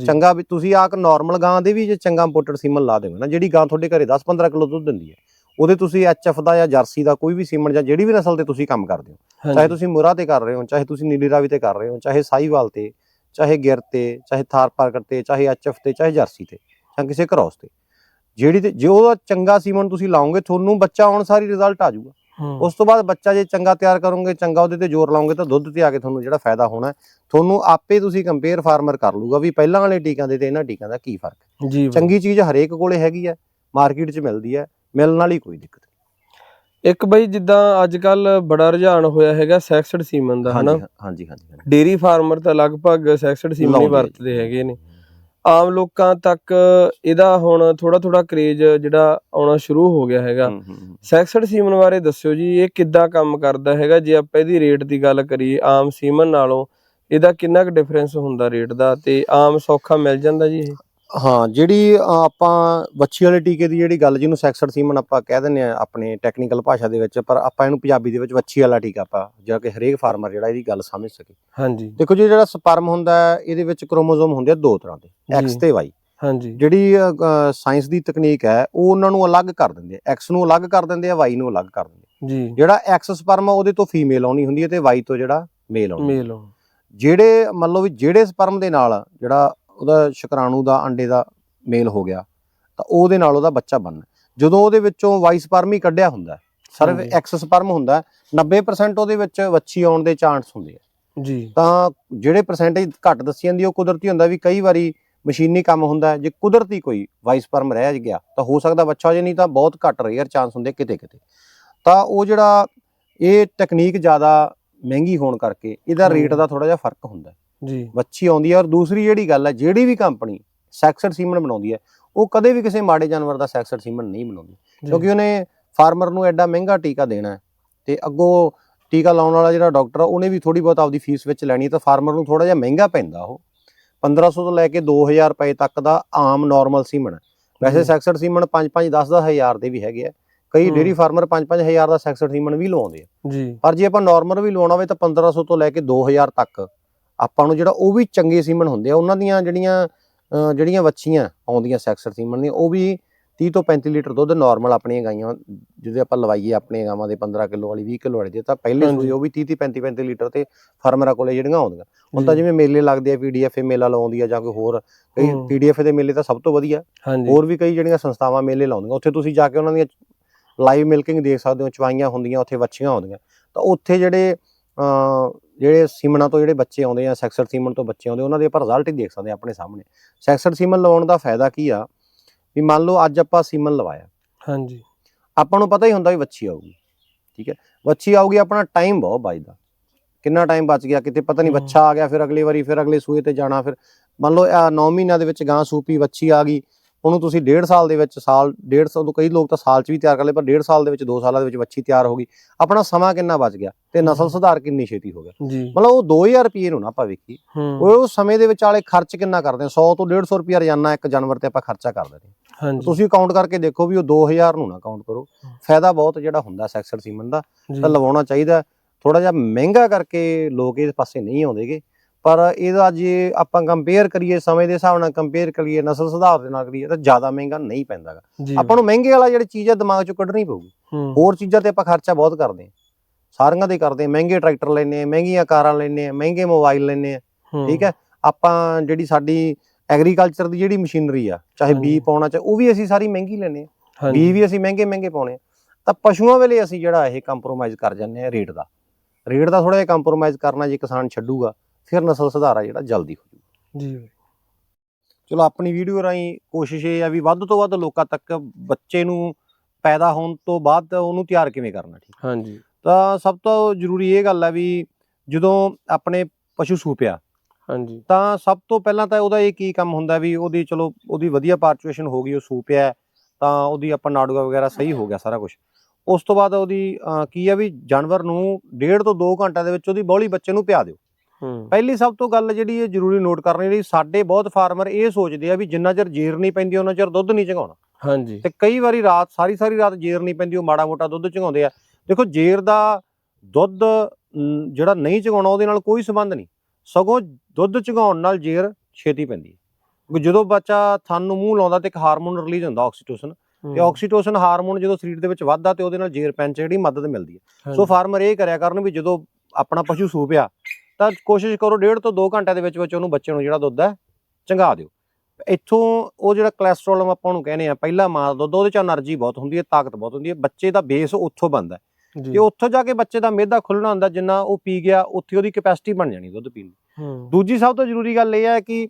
Speaker 2: ਚੰਗਾ ਵੀ ਤੁਸੀਂ ਆਕ ਨਾਰਮਲ ਗਾਂ ਦੇ ਵੀ ਜੇ ਚੰਗਾ ਇੰਪੋਰਟਡ ਸੀਮਨ ਲਾ ਦੇਵੇ ਨਾ ਜਿਹੜੀ ਗਾਂ ਤੁਹਾਡੇ ਘਰੇ 10-15 ਕਿਲੋ ਦੁੱਧ ਦਿੰਦੀ ਹੈ ਉਹਦੇ ਤੁਸੀਂ ਐਚਐਫ ਦਾ ਜਾਂ ਜਰਸੀ ਦਾ ਕੋਈ ਵੀ ਸੀਮਨ ਜਾਂ ਜਿਹੜੀ ਵੀ ਨਸਲ ਤੇ ਤੁਸੀਂ ਕੰਮ ਕਰਦੇ ਹੋ ਚਾਹੇ ਤੁਸੀਂ ਮੁਰਾ ਤੇ ਕਰ ਰਹੇ ਹੋ ਚਾਹੇ ਤੁਸੀਂ ਨੀਲੀ ਰਾਵੀ ਤੇ ਕਰ ਰਹੇ ਹੋ ਚਾਹੇ ਸਾਈਵਾਲ ਤੇ ਚਾਹੇ ਗਿਰ ਤੇ ਚਾਹੇ ਥਾਰ ਪਾਰਕਰ ਤੇ ਚਾਹੇ ਐਚਐਫ ਤੇ ਚਾਹੇ ਜਰਸੀ ਤੇ ਜਾਂ ਕਿਸੇ ਕ੍ਰਾਸ ਤੇ ਜਿਹੜੀ ਜੇ ਉਹਦਾ ਚੰਗਾ ਸੀਮਨ ਤੁਸੀਂ ਲਾਓਗੇ ਤੁਹਾਨੂੰ ਬੱਚਾ ਆਉਣ ਸਾਰੀ ਰਿਜ਼ਲਟ ਆ ਜਾਊਗਾ। ਉਸ ਤੋਂ ਬਾਅਦ ਬੱਚਾ ਜੇ ਚੰਗਾ ਤਿਆਰ ਕਰੋਗੇ ਚੰਗਾ ਉਹਦੇ ਤੇ ਜ਼ੋਰ ਲਾਓਗੇ ਤਾਂ ਦੁੱਧ ਤੇ ਆ ਕੇ ਤੁਹਾਨੂੰ ਜਿਹੜਾ ਫਾਇਦਾ ਹੋਣਾ ਤੁਹਾਨੂੰ ਆਪੇ ਤੁਸੀਂ ਕੰਪੇਅਰ ਫਾਰਮਰ ਕਰ ਲੂਗਾ ਵੀ ਪਹਿਲਾਂ ਵਾਲੇ ਟੀਕਾਂ ਦੇ ਤੇ ਇਹਨਾਂ ਟੀਕਾਂ ਦਾ ਕੀ ਫ਼ਰਕ ਹੈ। ਚੰਗੀ ਚੀਜ਼ ਹਰੇਕ ਕੋਲੇ ਹੈਗੀ ਹੈ ਮਾਰਕੀਟ 'ਚ ਮਿਲਦੀ ਹੈ ਮਿਲਣ ਵਾਲੀ ਕੋਈ ਦਿੱਕਤ
Speaker 1: ਇੱਕ ਬਈ ਜਿੱਦਾਂ ਅੱਜ ਕੱਲ ਬੜਾ ਰੁਝਾਨ ਹੋਇਆ ਹੈਗਾ ਸੈਕਸਡ ਸੀਮਨ ਦਾ ਹਨਾ?
Speaker 2: ਹਾਂਜੀ ਹਾਂਜੀ
Speaker 1: ਡੇਰੀ ਫਾਰਮਰ ਤਾਂ ਲਗਭਗ ਸੈਕਸਡ ਸੀਮਨ ਹੀ। ਵਰਤਦੇ ਹੈਗੇ ਨੇ। ਆਮ ਲੋਕਾਂ ਤੱਕ ਇਹਦਾ ਹੁਣ ਥੋੜਾ ਥੋੜਾ ਕਰੇਜ ਜਿਹੜਾ ਆਉਣਾ ਸ਼ੁਰੂ ਹੋ ਗਿਆ ਹੈਗਾ। ਸੈਕਸਡ ਸੀਮਨ ਬਾਰੇ ਦੱਸਿਓ ਜੀ ਇਹ ਕਿੱਦਾਂ ਕੰਮ ਕਰਦਾ ਹੈਗਾ? ਜੇ ਆਪਾਂ ਇਹਦੀ ਰੇਟ ਦੀ ਗੱਲ ਕਰੀਏ ਆਮ ਸੀਮਨ ਨਾਲੋਂ ਇਹਦਾ ਕਿੰਨਾ ਕੁ ਡਿਫਰੈਂਸ ਹੁੰਦਾ ਰੇਟ ਦਾ ਤੇ ਆਮ ਸੌਖਾ ਮਿਲ ਜਾਂਦਾ ਜੀ ਇਹ?
Speaker 2: ਹਾਂ ਜਿਹੜੀ ਆਪਾਂ ਵੱਛੀ ਵਾਲੇ ਟੀਕੇ ਦੀ ਜਿਹੜੀ ਗੱਲ ਜਿਹਨੂੰ ਸੈਕਸਡ ਸੀਮਨ ਆਪਾਂ ਕਹਿ ਦਿੰਦੇ ਆ ਆਪਣੇ ਟੈਕਨੀਕਲ ਭਾਸ਼ਾ ਦੇ ਵਿੱਚ ਪਰ ਆਪਾਂ ਇਹਨੂੰ ਪੰਜਾਬੀ ਦੇ ਵਿੱਚ ਵੱਛੀ ਵਾਲਾ ਟੀਕਾ ਆਪਾਂ ਜਿਹੜਾ ਕਿ ਹਰੇਕ ਫਾਰਮਰ ਜਿਹੜਾ ਇਹਦੀ ਗੱਲ ਸਮਝ ਸਕੇ।
Speaker 1: ਹਾਂਜੀ।
Speaker 2: ਦੇਖੋ ਜੀ ਜਿਹੜਾ ਸਪਰਮ ਹੁੰਦਾ ਇਹਦੇ ਵਿੱਚ ਕ੍ਰੋਮੋਸੋਮ ਹੁੰਦੇ ਆ ਦੋ ਤਰ੍ਹਾਂ ਦੇ ਐਕਸ। ਤੇ ਵਾਈ
Speaker 1: ਹਾਂਜੀ।
Speaker 2: ਜਿਹੜੀ ਸਾਇੰਸ ਦੀ ਤਕਨੀਕ ਹੈ ਉਹ ਉਹਨਾਂ ਨੂੰ ਅਲੱਗ ਕਰ ਦਿੰਦੇ ਆ। ਐਕਸ ਨੂੰ ਅਲੱਗ ਕਰ ਦਿੰਦੇ ਆ ਵਾਈ ਨੂੰ ਅਲੱਗ ਕਰ ਦਿੰਦੇ
Speaker 1: ਜੀ।
Speaker 2: ਜਿਹੜਾ ਐਕਸ ਸਪਰਮ ਉਹਦੇ ਤੋਂ ਫੀਮੇਲ ਆਉਣੀ ਹੁੰਦੀ ਹੈ ਤੇ ਵਾਈ ਤੋਂ ਜਿਹੜਾ ਮੇਲ ਆਉਣੀ
Speaker 1: ਮੇਲ
Speaker 2: ਜਿਹੜੇ ਮੰਨ ਲਓ ਵੀ ਜਿਹੜੇ ਸਪਰਮ ਦੇ ਨਾਲ ਜਿਹੜਾ ਉਹਦਾ ਸ਼ੁਕਰਾਣੂ ਦਾ ਅੰਡੇ ਦਾ ਮੇਲ ਹੋ ਗਿਆ ਤਾਂ ਉਹਦੇ ਨਾਲ ਉਹਦਾ ਬੱਚਾ ਬਣਨਾ ਜਦੋਂ ਉਹਦੇ ਵਿੱਚੋਂ ਵਾਈ ਸਪਰਮ ਹੀ ਕੱਢਿਆ ਹੁੰਦਾ ਸਿਰਫ
Speaker 1: ਹਾਂਜੀ।
Speaker 2: ਐਕਸ ਸਪਰਮ ਹੁੰਦਾ ਹੈ, 90% ਉਹਦੇ ਵਿੱਚ ਵੱਛੀ ਆਉਣ ਦੇ ਚਾਂਸ ਹੁੰਦੇ ਆ
Speaker 1: ਜੀ
Speaker 2: ਤਾਂ ਜਿਹੜੇ ਪਰਸੈਂਟੇਜ ਘੱਟ ਦੱਸੀ ਜਾਂਦੀ ਉਹ ਕੁਦਰਤੀ ਹੁੰਦਾ ਵੀ ਕਈ ਵਾਰੀ ਮਸ਼ੀਨੀ ਕੰਮ ਹੁੰਦਾ। ਜੇ ਕੁਦਰਤੀ ਕੋਈ ਵਾਈ ਸਪਰਮ ਰਹਿ ਗਿਆ ਤਾਂ ਹੋ ਸਕਦਾ ਬੱਚਾ ਜੇ ਨਹੀਂ ਤਾਂ ਬਹੁਤ ਘੱਟ ਰੇਅਰ ਚਾਂਸ ਹੁੰਦੇ ਕਿਤੇ ਕਿਤੇ ਤਾਂ ਉਹ ਜਿਹੜਾ ਇਹ ਟੈਕਨੀਕ ਜ਼ਿਆਦਾ ਮਹਿੰਗੀ ਹੋਣ ਕਰਕੇ ਇਹਦਾ। ਰੇਟ ਦਾ ਥੋੜਾ ਜਿਹਾ ਫ਼ਰਕ ਹੁੰਦਾ।
Speaker 1: ਜੀ।
Speaker 2: ਵੱਛੀ ਆਉਂਦੀ ਹੈ ਔਰ ਦੂਸਰੀ ਜਿਹੜੀ ਗੱਲ ਹੈ ਜਿਹੜੀ ਵੀ ਕੰਪਨੀ ਸੈਕਸਡ ਸੀਮਨ ਬਣਾਉਂਦੀ ਹੈ ਉਹ ਕਦੇ ਵੀ ਕਿਸੇ ਮਾੜੇ ਜਾਨਵਰ ਦਾ ਸੈਕਸਡ ਸੀਮਨ ਨਹੀਂ ਬਣਾਉਂਦੀ। ਕਿਉਂਕਿ ਉਹਨੇ ਫਾਰਮਰ ਨੂੰ ਐਡਾ ਮਹਿੰਗਾ ਟੀਕਾ ਦੇਣਾ ਹੈ ਤੇ ਅੱਗੋਂ ਟੀਕਾ ਲਾਉਣ ਵਾਲਾ ਜਿਹੜਾ ਡਾਕਟਰ ਆ ਉਹਨੇ ਵੀ ਥੋੜੀ ਬਹੁਤ ਆਪਦੀ ਫੀਸ ਵਿੱਚ ਲੈਣੀ ਹੈ ਤਾਂ ਫਾਰਮਰ ਨੂੰ ਥੋੜਾ ਜਿਹਾ ਮਹਿੰਗਾ ਪੈਂਦਾ ਉਹ। 1500 ਤੋਂ ਲੈ ਕੇ 2000 ਰੁਪਏ ਤੱਕ ਦਾ ਆਮ ਨਾਰਮਲ ਸੀਮਨ ਵੈਸੇ। ਸੈਕਸਡ ਸੀਮਨ 5 5 10 10 ਹਜ਼ਾਰ ਦੇ ਵੀ ਹੈਗੇ ਆ। ਕਈ। ਡੇਰੀ ਫਾਰਮਰ 5 5 ਹਜ਼ਾਰ ਦਾ ਸੈਕਸਡ ਸੀਮਨ ਵੀ ਲਵਾਉਂਦੇ ਆ।
Speaker 1: ਜੀ।
Speaker 2: ਪਰ ਜੇ ਆਪਾਂ ਨਾਰਮਲ ਵੀ ਲਵਾਉਣਾ ਹੋਵੇ ਤਾਂ 1500 ਤੋਂ ਲੈ ਕੇ 2000 ਤੱਕ ਆਪਾਂ ਨੂੰ ਜਿਹੜਾ ਉਹ ਵੀ ਚੰਗੇ ਸੀਮਨ ਹੁੰਦੇ ਆ ਉਹਨਾਂ ਦੀਆਂ ਜਿਹੜੀਆਂ ਜਿਹੜੀਆਂ ਵੱਛੀਆਂ ਆਉਂਦੀਆਂ ਸੈਕਸਰ ਸੀਮਨ ਦੀਆਂ ਉਹ ਵੀ 30 ਤੋਂ 35 ਲੀਟਰ ਦੁੱਧ ਨਾਰਮਲ ਆਪਣੀਆਂ ਗਾਈਆਂ ਜਿਹਦੇ ਆਪਾਂ ਲਵਾਈਏ ਆਪਣੀਆਂ ਗਾਵਾਂ ਦੇ 15 ਕਿਲੋ ਵਾਲੀ 20 ਕਿਲੋ ਵਾਲੀ ਦੇ ਤਾਂ ਪਹਿਲੇ। ਸੂਈ ਉਹ ਵੀ 30 30 35 35 ਲੀਟਰ ਤੇ ਫਾਰਮਰਾਂ ਕੋਲੇ ਜਿਹੜੀਆਂ ਆਉਂਦੀਆਂ। ਹੁਣ ਤਾਂ ਜਿਵੇਂ ਮੇਲੇ ਲੱਗਦੇ ਆ ਪੀਡੀਐਫ ਮੇਲਾ ਲਾਉਂਦੀ ਆ ਜਾਂ ਕੋਈ ਹੋਰ ਕਈ। ਪੀਡੀਐਫ ਦੇ ਮੇਲੇ ਤਾਂ ਸਭ ਤੋਂ ਵਧੀਆ। ਹੋਰ ਵੀ ਕਈ ਜਿਹੜੀਆਂ ਸੰਸਥਾਵਾਂ ਮੇਲੇ ਲਾਉਂਦੀਆਂ ਉੱਥੇ ਤੁਸੀਂ ਜਾ ਕੇ ਉਹਨਾਂ ਦੀਆਂ ਲਾਈਵ ਮਿਲਕਿੰਗ ਦੇਖ ਸਕਦੇ ਹੋ ਚਵਾਈਆਂ ਹੁੰਦੀਆਂ ਉੱਥੇ ਬੱਚੀਆਂ ਆਉਂਦੀਆਂ। ਤਾਂ ਉੱਥੇ ਜਿਹੜੇ ਜਿਹੜੇ ਸੀਮਨਾਂ ਤੋਂ ਜਿਹੜੇ ਬੱਚੇ ਆਉਂਦੇ ਆ ਸੈਕਸਰ ਸੀਮਨ ਤੋਂ ਬੱਚੇ ਆਉਂਦੇ ਉਹਨਾਂ ਦੇ ਆਪਾਂ ਰਿਜ਼ਲਟ ਹੀ ਦੇਖ ਸਕਦੇ ਆ ਆਪਣੇ ਸਾਹਮਣੇ। ਸੈਕਸਰ ਸੀਮਨ ਲਵਾਉਣ ਦਾ ਫਾਇਦਾ ਕੀ ਆ? ਵੀ ਮੰਨ ਲਓ ਅੱਜ ਆਪਾਂ ਸੀਮਨ ਲਵਾਇਆ।
Speaker 1: ਹਾਂਜੀ।
Speaker 2: ਆਪਾਂ ਨੂੰ ਪਤਾ ਹੀ ਹੁੰਦਾ ਵੀ ਵੱਛੀ ਆਊਗੀ। ਠੀਕ ਹੈ? ਵੱਛੀ ਆਊਗੀ ਆਪਣਾ ਟਾਈਮ ਬਹੁਤ ਬਚਦਾ ਕਿੰਨਾ ਟਾਈਮ ਬਚ ਗਿਆ? ਕਿਤੇ ਪਤਾ ਨਹੀਂ। ਬੱਚਾ ਆ ਗਿਆ ਫਿਰ ਅਗਲੀ ਵਾਰੀ ਫਿਰ ਅਗਲੇ ਸੂਏ ਤੇ ਜਾਣਾ ਫਿਰ ਮੰਨ ਲਓ 9 ਮਹੀਨਿਆਂ ਦੇ ਵਿੱਚ ਗਾਂ ਸੂਪੀ ਵੱਛੀ ਆ ਗਈ। ਉਹਨੂੰ ਤੁਸੀਂ ਡੇਢ ਸਾਲ ਦੇ ਵਿੱਚ ਸਾਲ ਡੇਢ ਸਾਲ ਤੋਂ ਕਈ ਲੋਕ ਤਾਂ ਸਾਲ 'ਚ ਵੀ ਤਿਆਰ ਕਰ ਲਏ ਪਰ ਡੇਢ ਸਾਲ ਦੇ ਵਿੱਚ 2 ਸਾਲਾਂ ਦੇ ਵਿੱਚ ਵੱਛੀ ਤਿਆਰ ਹੋ ਗਈ। ਆਪਣਾ ਸਮਾਂ ਕਿੰਨਾ ਬਚ ਗਿਆ? ਤੇ ਨਸਲ ਸੁਧਾਰ ਕਿੰਨੀ ਛੇਤੀ ਹੋ ਗਿਆ? ਮਤਲਬ ਉਹ 2000 ਰੁਪਏ ਨੂੰ ਨਾ ਆਪਾਂ ਵੇਖੀ
Speaker 1: ਹੂੰ।
Speaker 2: ਉਹ ਉਸ ਸਮੇਂ ਦੇ ਵਿੱਚ ਵਾਲੇ ਖਰਚ ਕਿੰਨਾ ਕਰਦੇ ਆ 100 ਤੋਂ 150 ਰੁਪਏ ਰੋਜ਼ਾਨਾ ਇੱਕ ਜਾਨਵਰ ਤੇ ਆਪਾਂ ਖਰਚਾ ਕਰਦੇ ਨੇ।
Speaker 1: ਹਾਂਜੀ।
Speaker 2: ਤੁਸੀਂ ਕਾਊਂਟ ਕਰਕੇ ਦੇਖੋ ਵੀ ਉਹ 2000 ਨੂੰ ਨਾ ਕਾਊਂਟ ਕਰੋ। ਫਾਇਦਾ ਬਹੁਤ ਜਿਹੜਾ ਹੁੰਦਾ ਸੈਕਸਰ ਸੀਮਨ ਦਾ। ਤਾਂ ਲਵਾਉਣਾ ਚਾਹੀਦਾ। ਥੋੜਾ ਜਿਹਾ ਮਹਿੰਗਾ ਕਰਕੇ ਲੋਕ ਇਸ ਪਾਸੇ ਨਹੀਂ ਆਉਂਦੇਗੇ। ਪਰ ਇਹਦਾ ਜੇ ਆਪਾਂ ਕੰਪੇਅਰ ਕਰੀਏ ਸਮੇਂ ਦੇ ਹਿਸਾਬ ਨਾਲ ਕੰਪੇਅਰ ਕਰੀਏ ਨਸਲ ਸੁਧਾਰ ਦੇ ਨਾਲ ਕਰੀਏ ਤਾਂ ਜ਼ਿਆਦਾ ਮਹਿੰਗਾ ਨਹੀਂ ਪੈਂਦਾਗਾ ਆਪਾਂ ਨੂੰ ਮਹਿੰਗੇ ਵਾਲਾ ਜਿਹੜੀ ਚੀਜ਼ ਆ ਦਿਮਾਗ ਚੋਂ ਕੱਢਣੀ ਪਊਗੀ। ਹੋਰ ਚੀਜ਼ਾਂ ਤੇ ਆਪਾਂ ਖਰਚਾ ਬਹੁਤ ਕਰਦੇ ਹਾਂ। ਸਾਰੀਆਂ ਦੇ ਕਰਦੇ ਹਾਂ। ਮਹਿੰਗੇ ਟਰੈਕਟਰ ਲੈਨੇ ਆ ਮਹਿੰਗੀਆਂ ਕਾਰਾਂ ਲੈਨੇ ਆ ਮਹਿੰਗੇ ਮੋਬਾਈਲ ਲੈਨੇ ਆ ਠੀਕ ਹੈ? ਆਪਾਂ ਜਿਹੜੀ ਸਾਡੀ ਐਗਰੀਕਲਚਰ ਦੀ ਜਿਹੜੀ ਮਸ਼ੀਨਰੀ ਆ ਚਾਹੇ। ਬੀ ਪਾਉਣਾ ਚਾਹੇ ਉਹ ਵੀ ਅਸੀਂ ਸਾਰੀ ਮਹਿੰਗੀ ਲੈਨੇ ਆ ਬੀ ਵੀ ਅਸੀਂ ਮਹਿੰਗੇ ਮਹਿੰਗੇ ਪਾਉਣੇ ਆ ਤਾਂ ਪਸ਼ੂਆਂ ਵੇਲੇ ਅਸੀਂ ਜਿਹੜਾ ਇਹ ਕੰਪਰੋਮਾਈਜ਼ ਕਰ ਜਾਂਦੇ ਆ ਰੇਟ ਦਾ। ਰੇਟ ਦਾ ਥੋੜਾ ਜਿਹਾ ਕੰਪਰੋਮਾਈਜ਼ ਕਰਨਾ ਜੇ ਕਿਸਾਨ ਛੱਡੂਗਾ। ਫਿਰ ਨਸਲ ਸੁਧਾਰਾ ਜਿਹੜਾ ਜਲਦੀ ਹੋ
Speaker 1: ਜੀ
Speaker 2: ਚਲੋ ਆਪਣੀ ਵੀਡੀਓ ਰਾਹੀਂ ਕੋਸ਼ਿਸ਼ ਇਹ ਆ ਵੀ ਵੱਧ ਤੋਂ ਵੱਧ ਲੋਕਾਂ ਤੱਕ ਬੱਚੇ ਨੂੰ ਪੈਦਾ ਹੋਣ ਤੋਂ ਬਾਅਦ ਉਹਨੂੰ ਤਿਆਰ ਕਿਵੇਂ ਕਰਨਾ ਠੀਕ
Speaker 1: ਹਾਂਜੀ।
Speaker 2: ਤਾਂ ਸਭ ਤੋਂ ਜ਼ਰੂਰੀ ਇਹ ਗੱਲ ਆ ਵੀ ਜਦੋਂ ਆਪਣੇ ਪਸ਼ੂ ਸੂਪਿਆ
Speaker 1: ਹਾਂਜੀ।
Speaker 2: ਤਾਂ ਸਭ ਤੋਂ ਪਹਿਲਾਂ ਤਾਂ ਉਹਦਾ ਇਹ ਕੀ ਕੰਮ ਹੁੰਦਾ ਵੀ ਉਹਦੀ ਚਲੋ ਉਹਦੀ ਵਧੀਆ ਪਾਰਚੁਏਸ਼ਨ ਹੋ ਗਈ ਉਹ ਸੂਪਿਆ ਤਾਂ ਉਹਦੀ ਆਪਾਂ ਨਾੜੂਆ ਵਗੈਰਾ ਸਹੀ ਹੋ ਗਿਆ ਸਾਰਾ ਕੁਝ ਉਸ ਤੋਂ ਬਾਅਦ ਉਹਦੀ ਕੀ ਆ ਵੀ ਜਾਨਵਰ ਨੂੰ ਡੇਢ ਤੋਂ 2 ਘੰਟਿਆਂ ਦੇ ਵਿੱਚ ਉਹਦੀ ਬੌਲੀ ਬੱਚੇ ਨੂੰ ਪਿਆ ਦਿਓ। ਪਹਿਲੀ ਸਭ ਤੋਂ ਗੱਲ ਜਿਹੜੀ ਇਹ ਜ਼ਰੂਰੀ ਨੋਟ ਕਰਨੀ ਜਿਹੜੀ ਸਾਡੇ ਬਹੁਤ ਫਾਰਮਰ ਇਹ ਸੋਚਦੇ ਆ ਵੀ ਜਿੰਨਾ ਚਿਰ ਜੀਰ ਨਹੀਂ ਪੈਂਦੀ ਉਹਨਾਂ ਚਿਰ ਦੁੱਧ ਨਹੀਂ ਚੰਗਾਉਣਾ।
Speaker 1: ਹਾਂਜੀ।
Speaker 2: ਤੇ ਕਈ ਵਾਰੀ ਰਾਤ ਸਾਰੀ ਸਾਰੀ ਰਾਤ ਜੇਰ ਨਹੀਂ ਪੈਂਦੀ ਉਹ ਮਾੜਾ ਮੋਟਾ ਦੁੱਧ ਚੰਗਾਉਂਦੇ ਆ। ਦੇਖੋ ਜੇਰ ਦਾ ਦੁੱਧ ਜਿਹੜਾ ਨਹੀਂ ਚੰਗਾਉਣਾ ਉਹਦੇ ਨਾਲ ਕੋਈ ਸੰਬੰਧ ਨਹੀਂ। ਸਗੋਂ ਦੁੱਧ ਚੰਗਾਉਣ ਨਾਲ ਜੇਰ ਛੇਤੀ ਪੈਂਦੀ ਹੈ। ਕਿਉਂਕਿ ਜਦੋਂ ਬੱਚਾ ਥਣ ਨੂੰ ਮੂੰਹ ਲਾਉਂਦਾ ਤੇ ਇੱਕ ਹਾਰਮੋਨ ਰਿਲੀਜ਼ ਹੁੰਦਾ ਆਕਸੀਟੋਸਿਨ ਤੇ ਆਕਸੀਟੋਸਿਨ ਹਾਰਮੋਨ ਜਦੋਂ ਸਰੀਰ ਦੇ ਵਿੱਚ ਵੱਧਦਾ ਤੇ ਉਹਦੇ ਨਾਲ ਜੇਰ ਪੈਣ 'ਚ ਜਿਹੜੀ ਮਦਦ ਮਿਲਦੀ ਹੈ। ਸੋ ਫਾਰਮਰ ਇਹ ਕਰਿਆ ਕਰਨ ਵੀ ਜਦੋਂ ਆਪਣਾ ਪਸ਼ੂ ਸੂਪਿਆ ਤਾਂ ਕੋਸ਼ਿਸ਼ ਕਰੋ ਡੇਢ ਤੋਂ 2 ਘੰਟਿਆਂ ਦੇ ਵਿੱਚ ਵਿੱਚ ਉਹਨੂੰ ਬੱਚੇ ਨੂੰ ਜਿਹੜਾ ਦੁੱਧ ਹੈ ਚੰਗਾ ਦਿਓ। ਇੱਥੋਂ ਉਹ ਜਿਹੜਾ ਕੋਲੇਸਟ੍ਰੋਲ ਆਪਾਂ ਉਹਨੂੰ ਕਹਿੰਦੇ ਆ ਪਹਿਲਾ ਮਾਂ ਦੁੱਧ ਉਹਦੇ ਚ એનર્ਜੀ ਬਹੁਤ ਹੁੰਦੀ ਹੈ ਤਾਕਤ ਬਹੁਤ ਹੁੰਦੀ ਹੈ ਬੱਚੇ ਦਾ ਬੇਸ ਉੱਥੋਂ ਬਣਦਾ ਤੇ ਉੱਥੋਂ ਜਾ ਕੇ ਬੱਚੇ ਦਾ ਮਿਹਦਾ ਖੁੱਲਣਾ ਹੁੰਦਾ ਜਿੰਨਾ ਉਹ ਪੀ ਗਿਆ ਉੱਥੇ ਉਹਦੀ ਕਪੈਸਿਟੀ ਬਣ ਜਾਣੀ ਦੁੱਧ ਪੀਣ ਦੀ। ਦੂਜੀ ਸਭ ਤੋਂ ਜ਼ਰੂਰੀ ਗੱਲ ਇਹ ਹੈ ਕਿ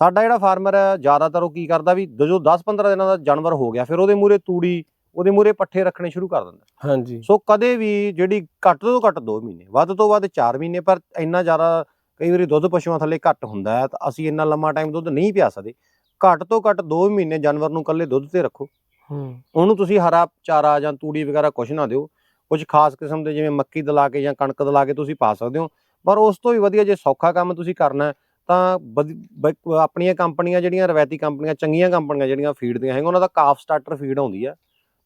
Speaker 2: ਸਾਡਾ ਜਿਹੜਾ ਫਾਰਮਰ ਹੈ ਜ਼ਿਆਦਾਤਰ ਉਹ ਕੀ ਕਰਦਾ ਵੀ ਜਦੋਂ 10-15 ਦਿਨਾਂ ਦਾ ਜਾਨਵਰ ਹੋ ਗਿਆ ਫਿਰ ਉਹਦੇ ਮੂਰੇ ਤੂੜੀ ਉਹਦੇ ਮੂਰੇ ਪੱਠੇ ਰੱਖਣੇ ਸ਼ੁਰੂ ਕਰ ਦਿੰਦਾ।
Speaker 1: ਹਾਂਜੀ।
Speaker 2: ਸੋ ਕਦੇ ਵੀ ਜਿਹੜੀ ਘੱਟ ਤੋਂ ਘੱਟ 2 ਮਹੀਨੇ ਵੱਧ ਤੋਂ ਵੱਧ 4 ਮਹੀਨੇ ਪਰ ਇੰਨਾ ਜ਼ਿਆਦਾ ਕਈ ਵਾਰੀ ਦੁੱਧ ਪਸ਼ੂਆਂ ਥੱਲੇ ਘੱਟ ਹੁੰਦਾ ਹੈ ਤਾਂ ਅਸੀਂ ਇੰਨਾ ਲੰਮਾ ਟਾਈਮ ਦੁੱਧ ਨਹੀਂ ਪਿਆ ਸਕਦੇ। ਘੱਟ ਤੋਂ ਘੱਟ 2 ਮਹੀਨੇ ਜਾਨਵਰ ਨੂੰ ਇਕੱਲੇ ਦੁੱਧ ਤੇ ਰੱਖੋ।
Speaker 1: ਹੂੰ।
Speaker 2: ਉਹਨੂੰ ਤੁਸੀਂ ਹਰਾ ਚਾਰਾ ਜਾਂ ਤੂੜੀ ਵਗੈਰਾ ਕੁਛ ਨਾ ਦਿਓ। ਕੁਝ ਖਾਸ ਕਿਸਮ ਦੇ ਜਿਵੇਂ ਮੱਕੀ ਦਲਾ ਕੇ ਜਾਂ ਕਣਕ ਦਲਾ ਕੇ ਤੁਸੀਂ ਪਾ ਸਕਦੇ ਹੋ। ਪਰ ਉਸ ਤੋਂ ਵੀ ਵਧੀਆ ਜੇ ਸੌਖਾ ਕੰਮ ਤੁਸੀਂ ਕਰਨਾ ਤਾਂ ਆਪਣੀਆਂ ਕੰਪਨੀਆਂ ਜਿਹੜੀਆਂ ਰਵਾਇਤੀ ਕੰਪਨੀਆਂ ਚੰਗੀਆਂ ਕੰਪਨੀਆਂ ਜਿਹੜੀਆਂ ਫੀਡ ਦੀਆਂ ਹੈਗੀਆਂ ਉਹਨਾਂ ਦਾ ਕਾਫ ਸਟਾਰਟਰ ਫੀਡ ਆਉਂਦੀ ਆ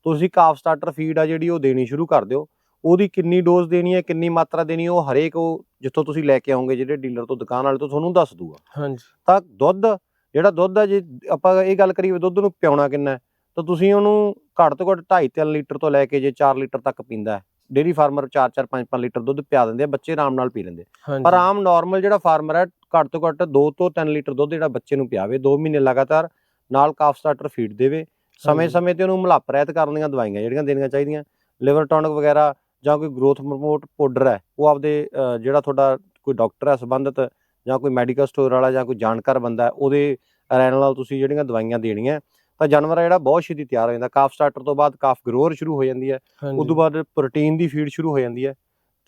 Speaker 2: ਤੁਸੀਂ ਕਾਫ ਸਟਾਰਟਰ ਫੀਡ ਆ ਜਿਹੜੀ ਉਹ ਦੇਣੀ ਸ਼ੁਰੂ ਕਰ ਦਿਓ। ਉਹਦੀ ਕਿੰਨੀ ਡੋਜ਼ ਦੇਣੀ ਹੈ ਕਿੰਨੀ ਮਾਤਰਾ ਦੇਣੀ ਹੈ ਉਹ ਹਰੇਕ ਉਹ ਜਿੱਥੋਂ ਤੁਸੀਂ ਲੈ ਕੇ ਆਓਗੇ ਜਿਹੜੇ ਡੀਲਰ ਤੋਂ ਦੁਕਾਨ ਵਾਲੇ ਤੋਂ ਤੁਹਾਨੂੰ ਦੱਸ ਦੂਗਾ।
Speaker 1: ਹਾਂਜੀ।
Speaker 2: ਤਾਂ ਦੁੱਧ ਜਿਹੜਾ ਦੁੱਧ ਆ ਜੇ ਆਪਾਂ ਇਹ ਗੱਲ ਕਰੀਏ ਦੁੱਧ ਨੂੰ ਪਿਆਉਣਾ ਕਿੰਨਾ ਹੈ, ਤਾਂ ਤੁਸੀਂ ਉਹਨੂੰ ਘੱਟ ਤੋਂ ਘੱਟ 2.5 ਲੀਟਰ ਤੋਂ ਲੈ ਕੇ ਜੇ 4 ਲੀਟਰ ਤੱਕ ਪੀਂਦਾ ਹੈ। ਡੇਰੀ ਫਾਰਮਰ 4-4 5-5 ਲੀਟਰ ਦੁੱਧ ਪਿਆ ਦਿੰਦੇ ਆ ਬੱਚੇ ਆਰਾਮ ਨਾਲ ਪੀ ਲੈਂਦੇ। ਪਰ ਆਮ ਨਾਰਮਲ ਜਿਹੜਾ ਫਾਰਮਰ ਹੈ ਘੱਟ ਤੋਂ ਘੱਟ 2 ਤੋਂ 3 ਲੀਟਰ ਦੁੱਧ ਜਿਹੜਾ ਬੱਚੇ ਨੂੰ ਪਿਆਵੇ 2 ਮਹੀਨੇ ਲਗਾਤਾਰ ਨਾਲ ਕਾਫ ਸਟਾਰਟਰ ਫੀਡ ਦੇਵੇ। ਸਮੇਂ-ਸਮੇਂ ਤੇ ਉਹਨੂੰ ਮਲੱਪ ਰਹਿਤ ਕਰਨ ਦੀਆਂ ਦਵਾਈਆਂ ਜਿਹੜੀਆਂ ਦੇਣੀਆਂ ਚਾਹੀਦੀਆਂ। ਲਿਵਰ ਟੌਨਿਕ ਵਗੈਰਾ ਜਾਂ ਕੋਈ ਗਰੋਥ ਪ੍ਰਮੋਟ ਪਾਊਡਰ ਹੈ ਉਹ ਆਪਦੇ ਜਿਹੜਾ ਤੁਹਾਡਾ ਕੋਈ ਡਾਕਟਰ ਹੈ ਸੰਬੰਧਿਤ ਜਾਂ ਕੋਈ ਮੈਡੀਕਲ ਸਟੋਰ ਵਾਲਾ ਜਾਂ ਕੋਈ ਜਾਣਕਾਰ ਬੰਦਾ ਹੈ ਉਹਦੇ ਰਹਿਣ ਨਾਲ ਤੁਸੀਂ ਜਿਹੜੀਆਂ ਦਵਾਈਆਂ ਦੇਣੀਆਂ ਤਾਂ ਜਾਨਵਰ ਆ ਜਿਹੜਾ ਬਹੁਤ ਛੇਤੀ ਤਿਆਰ ਹੋ ਜਾਂਦਾ। ਕਾਫ ਸਟਾਰਟਰ ਤੋਂ ਬਾਅਦ ਕਾਫ ਗਰੋਅਰ ਸ਼ੁਰੂ ਹੋ ਜਾਂਦੀ ਹੈ ਉਸ ਤੋਂ ਬਾਅਦ ਪ੍ਰੋਟੀਨ ਦੀ ਫੀਡ ਸ਼ੁਰੂ ਹੋ ਜਾਂਦੀ ਹੈ